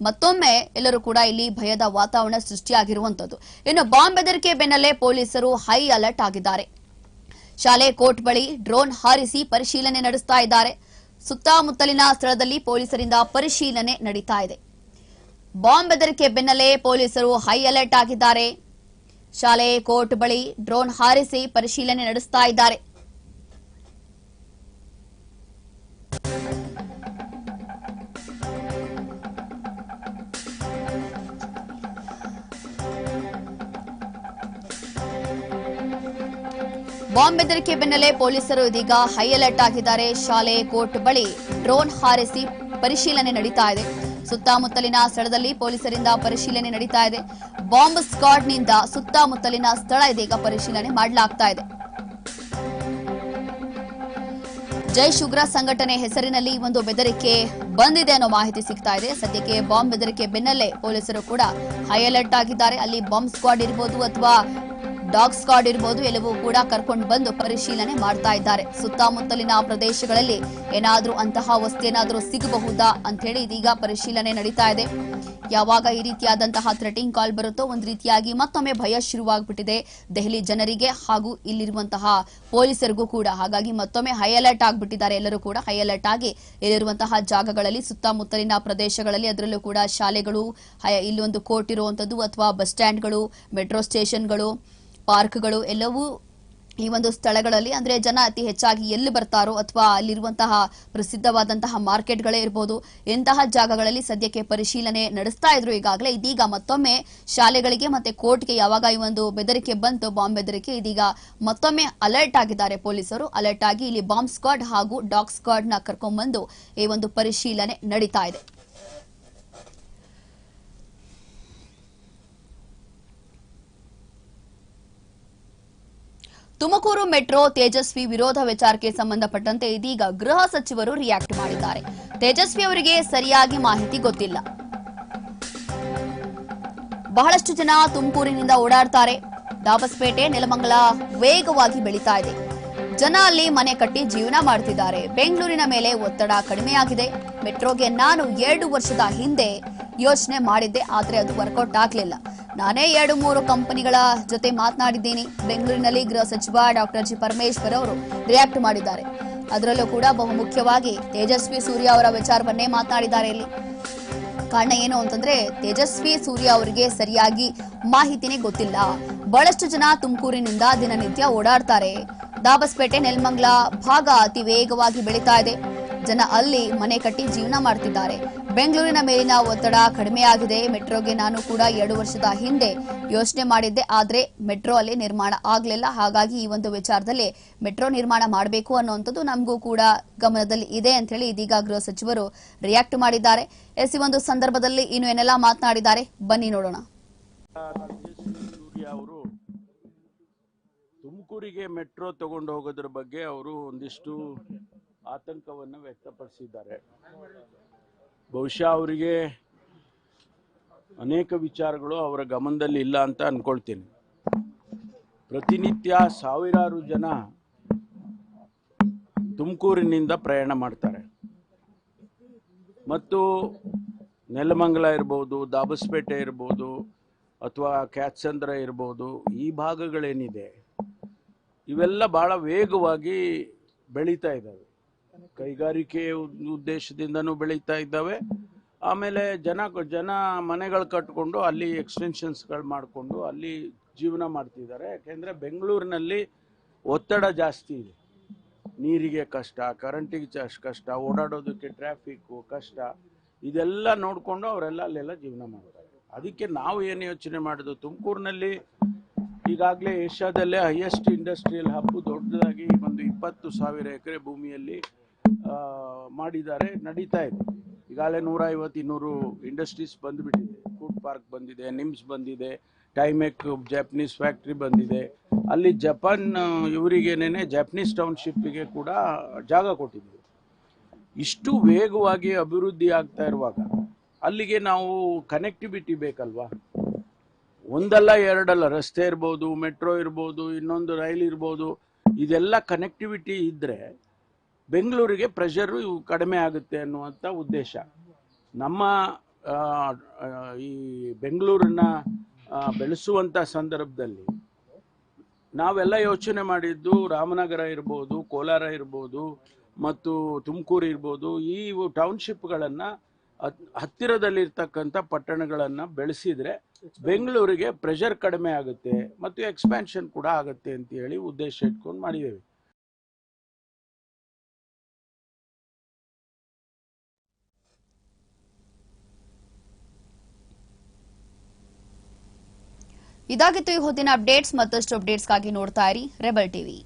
ಮತ್ತೊಮ್ಮೆ ಎಲ್ಲರೂ ಕೂಡ ಇಲ್ಲಿ ಭಯದ ವಾತಾವರಣ ಸೃಷ್ಟಿಯಾಗಿರುವಂತದ್ದು ಇನ್ನು ಬಾಂಬ್ ಬೆದರಿಕೆ ಬೆನ್ನಲ್ಲೇ ಪೊಲೀಸರು ಹೈ ಅಲರ್ಟ್ ಆಗಿದ್ದಾರೆ. ಶಾಲೆ ಕೋರ್ಟ್ ಬಳಿ ಡ್ರೋನ್ ಹಾರಿಸಿ ಪರಿಶೀಲನೆ ನಡೆಸ್ತಾ ಇದ್ದಾರೆ. ಸುತ್ತಮುತ್ತಲಿನ ಸ್ಥಳದಲ್ಲಿ ಪೊಲೀಸರಿಂದ ಪರಿಶೀಲನೆ ನಡೀತಾ ಇದೆ. ಬಾಂಬ್ ಬೆದರಿಕೆ ಬೆನ್ನಲ್ಲೇ ಪೊಲೀಸರು ಹೈ ಅಲರ್ಟ್ ಆಗಿದ್ದಾರೆ. ಶಾಲೆ, ಕೋರ್ಟ್ ಬಳಿ ಡ್ರೋನ್ ಹಾರಿಸಿ ಪರಿಶೀಲನೆ ನಡೆಸ್ತಾ ಇದ್ದಾರೆ. ಬಾಂಬ್ ಬೆದರಿಕೆ ಬೆನ್ನಲ್ಲೇ ಪೊಲೀಸರು ಇದೀಗ ಹೈ ಅಲರ್ಟ್ ಆಗಿದ್ದಾರೆ. ಶಾಲೆ, ಕೋರ್ಟ್ ಬಳಿ ಡ್ರೋನ್ ಹಾರಿಸಿ ಪರಿಶೀಲನೆ ನಡೀತಾ ಇದೆ. ಸುತ್ತಮುತ್ತಲಿನ ಸ್ಥಳದಲ್ಲಿ ಪೊಲೀಸರಿಂದ ಪರಿಶೀಲನೆ ನಡೀತಾ ಇದೆ. ಬಾಂಬ್ ಸ್ಕ್ವಾಡ್ನಿಂದ ಸುತ್ತಮುತ್ತಲಿನ ಸ್ಥಳ ಇದೀಗ ಪರಿಶೀಲನೆ ಮಾಡಲಾಗ್ತಾ ಇದೆ. ಜೈಶ್ ಉಗ್ರ ಸಂಘಟನೆ ಹೆಸರಿನಲ್ಲಿ ಒಂದು ಬೆದರಿಕೆ ಬಂದಿದೆ ಅನ್ನೋ ಮಾಹಿತಿ ಸಿಗ್ತಾ ಇದೆ. ಸದ್ಯಕ್ಕೆ ಬಾಂಬ್ ಬೆದರಿಕೆ ಬೆನ್ನಲ್ಲೇ ಪೊಲೀಸರು ಕೂಡ ಹೈ ಅಲರ್ಟ್ ಆಗಿದ್ದಾರೆ. ಅಲ್ಲಿ ಬಾಂಬ್ ಸ್ಕ್ವಾಡ್ ಇರ್ಬೋದು ಅಥವಾ ಡಾಗ್ ಸ್ಕಾಡ್ ಇರ್ಬೋದು, ಎಲ್ಲವೂ ಕೂಡ ಕರ್ಕೊಂಡು ಬಂದು ಪರಿಶೀಲನೆ ಮಾಡ್ತಾ ಇದ್ದಾರೆ. ಸುತ್ತಮುತ್ತಲಿನ ಪ್ರದೇಶಗಳಲ್ಲಿ ಏನಾದ್ರೂ ಅಂತಹ ವಸ್ತು ಏನಾದರೂ ಸಿಗಬಹುದಾ ಅಂತ ಹೇಳಿ ಇದೀಗ ಪರಿಶೀಲನೆ ನಡೀತಾ ಇದೆ. ಯಾವಾಗ ಈ ರೀತಿಯಾದಂತಹ ಥ್ರೆಟಿಂಗ್ ಕಾಲ್ ಬರುತ್ತೋ ಒಂದು ರೀತಿಯಾಗಿ ಮತ್ತೊಮ್ಮೆ ಭಯ ಶುರುವಾಗ್ಬಿಟ್ಟಿದೆ. ದೆಹಲಿ ಜನರಿಗೆ ಹಾಗೂ ಇಲ್ಲಿರುವಂತಹ ಪೊಲೀಸರಿಗೂ ಕೂಡ. ಹಾಗಾಗಿ ಮತ್ತೊಮ್ಮೆ ಹೈ ಅಲರ್ಟ್ ಆಗ್ಬಿಟ್ಟಿದ್ದಾರೆ. ಎಲ್ಲರೂ ಕೂಡ ಹೈ ಅಲರ್ಟ್ ಆಗಿ ಇಲ್ಲಿರುವಂತಹ ಜಾಗಗಳಲ್ಲಿ, ಸುತ್ತಮುತ್ತಲಿನ ಪ್ರದೇಶಗಳಲ್ಲಿ, ಅದರಲ್ಲೂ ಕೂಡ ಶಾಲೆಗಳು ಇಲ್ಲೊಂದು ಕೋರ್ಟ್ ಇರುವಂತದ್ದು ಅಥವಾ ಬಸ್ ಸ್ಟ್ಯಾಂಡ್ಗಳು ಮೆಟ್ರೋ ಸ್ಟೇಷನ್ಗಳು ಪಾರ್ಕ್ಗಳು ಎಲ್ಲವೂ ಈ ಒಂದು ಸ್ಥಳಗಳಲ್ಲಿ, ಅಂದ್ರೆ ಜನ ಅತಿ ಹೆಚ್ಚಾಗಿ ಎಲ್ಲಿ ಬರ್ತಾರೋ ಅಥವಾ ಅಲ್ಲಿರುವಂತಹ ಪ್ರಸಿದ್ಧವಾದಂತಹ ಮಾರ್ಕೆಟ್ಗಳೇ ಇರ್ಬೋದು, ಇಂತಹ ಜಾಗಗಳಲ್ಲಿ ಸದ್ಯಕ್ಕೆ ಪರಿಶೀಲನೆ ನಡೆಸ್ತಾ ಇದ್ರು ಈಗಾಗಲೇ. ಇದೀಗ ಮತ್ತೊಮ್ಮೆ ಶಾಲೆಗಳಿಗೆ ಮತ್ತೆ ಕೋರ್ಟ್ಗೆ ಯಾವಾಗ ಈ ಒಂದು ಬೆದರಿಕೆ ಬಂತು, ಬಾಂಬ್ ಬೆದರಿಕೆ, ಇದೀಗ ಮತ್ತೊಮ್ಮೆ ಅಲರ್ಟ್ ಆಗಿದ್ದಾರೆ ಪೊಲೀಸರು. ಅಲರ್ಟ್ ಆಗಿ ಇಲ್ಲಿ ಬಾಂಬ್ ಸ್ಕ್ವಾಡ್ ಹಾಗೂ ಡಾಗ್ ಸ್ಕ್ವಾಡ್ನ ಕರ್ಕೊಂಡ್ಬಂದು ಈ ಒಂದು ಪರಿಶೀಲನೆ ನಡೀತಾ ಇದೆ. ತುಮಕೂರು ಮೆಟ್ರೋ ತೇಜಸ್ವಿ ವಿರೋಧ ವಿಚಾರಕ್ಕೆ ಸಂಬಂಧಪಟ್ಟಂತೆ ಇದೀಗ ಗೃಹ ಸಚಿವರು ರಿಯಾಕ್ಟ್ ಮಾಡಿದ್ದಾರೆ. ತೇಜಸ್ವಿ ಅವರಿಗೆ ಸರಿಯಾಗಿ ಮಾಹಿತಿ ಗೊತ್ತಿಲ್ಲ. ಬಹಳಷ್ಟು ಜನ ತುಮಕೂರಿನಿಂದ ಓಡಾಡ್ತಾರೆ. ದಾಬಸ್ಪೇಟೆ, ನೆಲಮಂಗಲ ವೇಗವಾಗಿ ಬೆಳೀತಾ ಇದೆ. ಜನ ಅಲ್ಲಿ ಮನೆ ಕಟ್ಟಿ ಜೀವನ ಮಾಡ್ತಿದ್ದಾರೆ. ಬೆಂಗಳೂರಿನ ಮೇಲೆ ಒತ್ತಡ ಕಡಿಮೆಯಾಗಿದೆ ಮೆಟ್ರೋಗೆ ನಾನು ಎರಡು ವರ್ಷದ ಹಿಂದೆ ಯೋಚನೆ ಮಾಡಿದ್ದೆ, ಆದರೆ ಅದು ವರ್ಕೌಟ್ ಆಗ್ಲಿಲ್ಲ. ನಾನೇ ಎರಡು ಮೂರು ಕಂಪನಿಗಳ ಜೊತೆ ಮಾತನಾಡಿದ್ದೀನಿ. ಬೆಂಗಳೂರಿನಲ್ಲಿ ಗೃಹ ಸಚಿವ ಡಾಕ್ಟರ್ ಜಿ ಪರಮೇಶ್ವರ್ ಅವರು ರಿಯಾಕ್ಟ್ ಮಾಡಿದ್ದಾರೆ. ಅದರಲ್ಲೂ ಕೂಡ ಬಹುಮುಖ್ಯವಾಗಿ ತೇಜಸ್ವಿ ಸೂರ್ಯ ಅವರ ವಿಚಾರವನ್ನೇ ಮಾತನಾಡಿದ್ದಾರೆ ಇಲ್ಲಿ. ಕಾರಣ ಏನು ಅಂತಂದ್ರೆ, ತೇಜಸ್ವಿ ಸೂರ್ಯ ಅವರಿಗೆ ಸರಿಯಾಗಿ ಮಾಹಿತಿನೇ ಗೊತ್ತಿಲ್ಲ. ಬಹಳಷ್ಟು ಜನ ತುಮಕೂರಿನಿಂದ ದಿನನಿತ್ಯ ಓಡಾಡ್ತಾರೆ. ದಾಬಸ್ಪೇಟೆ, ನೆಲ್ಮಂಗ್ಲ ಭಾಗ ಅತಿ ವೇಗವಾಗಿ ಬೆಳೀತಾ ಇದೆ. ಜನ ಅಲ್ಲಿ ಮನೆ ಕಟ್ಟಿ ಜೀವನ ಮಾಡ್ತಿದ್ದಾರೆ. ಬೆಂಗಳೂರಿನ ಮೇಲಿನ ಒತ್ತಡ ಕಡಿಮೆಯಾಗಿದೆ. ಮೆಟ್ರೋಗೆ ನಾನು ಕೂಡ ಎರಡು ವರ್ಷದ ಹಿಂದೆ ಯೋಚನೆ ಮಾಡಿದ್ದೆ. ಆದರೆ ಮೆಟ್ರೋ ಅಲ್ಲಿ ನಿರ್ಮಾಣ ಆಗಲಿಲ್ಲ. ಹಾಗಾಗಿ ಈ ಒಂದು ವಿಚಾರದಲ್ಲಿ ಮೆಟ್ರೋ ನಿರ್ಮಾಣ ಮಾಡಬೇಕು ಅನ್ನುವಂಥದ್ದು ನಮಗೂ ಕೂಡ ಗಮನದಲ್ಲಿ ಇದೆ ಅಂತ ಹೇಳಿ ಇದೀಗ ಗೃಹ ಸಚಿವರು ರಿಯಾಕ್ಟ್ ಮಾಡಿದ್ದಾರೆ. ಎಸ್ ಈ ಒಂದು ಸಂದರ್ಭದಲ್ಲಿ ಇನ್ನು ಏನೆಲ್ಲ ಮಾತನಾಡಿದ್ದಾರೆ? ಬನ್ನಿ ನೋಡೋಣ. ತುಮಕೂರಿಗೆ ಮೆಟ್ರೋ ತಗೊಂಡು ಹೋಗೋದ್ರ ಬಗ್ಗೆ ಅವರು ಒಂದಿಷ್ಟು ಆತಂಕವನ್ನು ವ್ಯಕ್ತಪಡಿಸಿದ್ದಾರೆ. ಬಹುಶಃ ಅವರಿಗೆ ಅನೇಕ ವಿಚಾರಗಳು ಅವರ ಗಮನದಲ್ಲಿ ಇಲ್ಲ ಅಂತ ಅಂದ್ಕೊಳ್ತೀನಿ ಪ್ರತಿನಿತ್ಯ ಸಾವಿರಾರು ಜನ ತುಮಕೂರಿನಿಂದ ಪ್ರಯಾಣ ಮಾಡ್ತಾರೆ. ಮತ್ತು ನೆಲಮಂಗಲ ಇರ್ಬೋದು, ದಾಬಸ್ಪೇಟೆ ಇರ್ಬೋದು, ಅಥವಾ ಕ್ಯಾತ್ಸಂದ್ರ ಇರ್ಬೋದು, ಈ ಭಾಗಗಳೇನಿದೆ, ಇವೆಲ್ಲ ಭಾಳ ವೇಗವಾಗಿ ಬೆಳೀತಾ ಇದ್ದಾವೆ. ಕೈಗಾರಿಕೆ ಉದ್- ಉದ್ದೇಶದಿಂದನೂ ಬೆಳೀತಾ ಇದ್ದಾವೆ. ಆಮೇಲೆ ಜನ ಜನ ಮನೆಗಳು ಕಟ್ಕೊಂಡು ಅಲ್ಲಿ ಎಕ್ಸ್ಟೆನ್ಷನ್ಸ್ಗಳು ಮಾಡಿಕೊಂಡು ಅಲ್ಲಿ ಜೀವನ ಮಾಡ್ತಿದ್ದಾರೆ. ಯಾಕೆಂದರೆ ಬೆಂಗಳೂರಿನಲ್ಲಿ ಒತ್ತಡ ಜಾಸ್ತಿ ಇದೆ. ನೀರಿಗೆ ಕಷ್ಟ ಕರೆಂಟಿಗೆ ಜಾಸ್ತಿ ಕಷ್ಟ, ಓಡಾಡೋದಕ್ಕೆ ಟ್ರಾಫಿಕ್ಕು ಕಷ್ಟ, ಇದೆಲ್ಲ ನೋಡಿಕೊಂಡು ಅವರೆಲ್ಲ ಅಲ್ಲೆಲ್ಲ ಜೀವನ ಮಾಡ್ತಾರೆ. ಅದಕ್ಕೆ ನಾವು ಏನು ಯೋಚನೆ ಮಾಡೋದು ತುಮಕೂರಿನಲ್ಲಿ ಈಗಾಗಲೇ ಏಷ್ಯಾದಲ್ಲೇ ಹೈಯೆಸ್ಟ್ ಇಂಡಸ್ಟ್ರಿಯಲ್ ಹಬ್ಬು ದೊಡ್ಡದಾಗಿ ಒಂದು ಇಪ್ಪತ್ತು ಸಾವಿರ ಎಕರೆ ಭೂಮಿಯಲ್ಲಿ ಮಾಡಿದ್ದಾರೆ, ನಡೀತಾ ಇದೆ. ಈಗಾಗಲೇ ನೂರ ಐವತ್ತು ಇನ್ನೂರು ಇಂಡಸ್ಟ್ರೀಸ್ ಬಂದುಬಿಟ್ಟಿದೆ. ಫುಡ್ ಪಾರ್ಕ್ ಬಂದಿದೆ ನಿಮ್ಸ್ ಬಂದಿದೆ ಟೈಮೆಕ್ ಜಪನೀಸ್ ಫ್ಯಾಕ್ಟ್ರಿ ಬಂದಿದೆ. ಅಲ್ಲಿ ಜಪಾನ್ ಇವರಿಗೇನೇ ಜಪನೀಸ್ ಟೌನ್ಶಿಪ್ಪಿಗೆ ಕೂಡ ಜಾಗ ಕೊಟ್ಟಿದ್ದರು ಇಷ್ಟು ವೇಗವಾಗಿ ಅಭಿವೃದ್ಧಿ ಆಗ್ತಾ ಇರುವಾಗ ಅಲ್ಲಿಗೆ ನಾವು ಕನೆಕ್ಟಿವಿಟಿ ಬೇಕಲ್ವಾ? ಒಂದಲ್ಲ, ಎರಡಲ್ಲ, ರಸ್ತೆ ಇರ್ಬೋದು ಮೆಟ್ರೋ ಇರ್ಬೋದು, ಇನ್ನೊಂದು ರೈಲ್ ಇರ್ಬೋದು, ಇದೆಲ್ಲ ಕನೆಕ್ಟಿವಿಟಿ ಇದ್ದರೆ ಬೆಂಗಳೂರಿಗೆ ಪ್ರೆಷರು ಕಡಿಮೆ ಆಗುತ್ತೆ ಅನ್ನುವಂಥ ಉದ್ದೇಶ. ನಮ್ಮ ಈ ಬೆಂಗಳೂರನ್ನ ಬೆಳೆಸುವಂಥ ಸಂದರ್ಭದಲ್ಲಿ ನಾವೆಲ್ಲ ಯೋಚನೆ ಮಾಡಿದ್ದು ರಾಮನಗರ ಇರ್ಬೋದು, ಕೋಲಾರ ಇರ್ಬೋದು ಮತ್ತು ತುಮಕೂರು ಇರ್ಬೋದು, ಈ ಟೌನ್ಶಿಪ್ಗಳನ್ನು ಹತ್ತಿರದಲ್ಲಿರ್ತಕ್ಕಂಥ ಪಟ್ಟಣಗಳನ್ನು ಬೆಳೆಸಿದರೆ ಬೆಂಗಳೂರಿಗೆ ಪ್ರೆಷರ್ ಕಡಿಮೆ ಆಗುತ್ತೆ ಮತ್ತು ಎಕ್ಸ್ಪ್ಯಾನ್ಷನ್ ಕೂಡ ಆಗುತ್ತೆ ಅಂತ ಹೇಳಿ ಉದ್ದೇಶ ಇಟ್ಕೊಂಡು ಮಾಡಿದ್ದೇವೆ. ಇದಾಗಿತ್ತು ಈ ಹೊತ್ತಿನ ಅಪ್ಡೇಟ್ಸ್ ಮತ್ತಷ್ಟು ಅಪ್ಡೇಟ್ಸ್ಗಾಗಿ ನೋಡ್ತಾ ಇರಿ ರೆಬಲ್ ಟಿವಿ.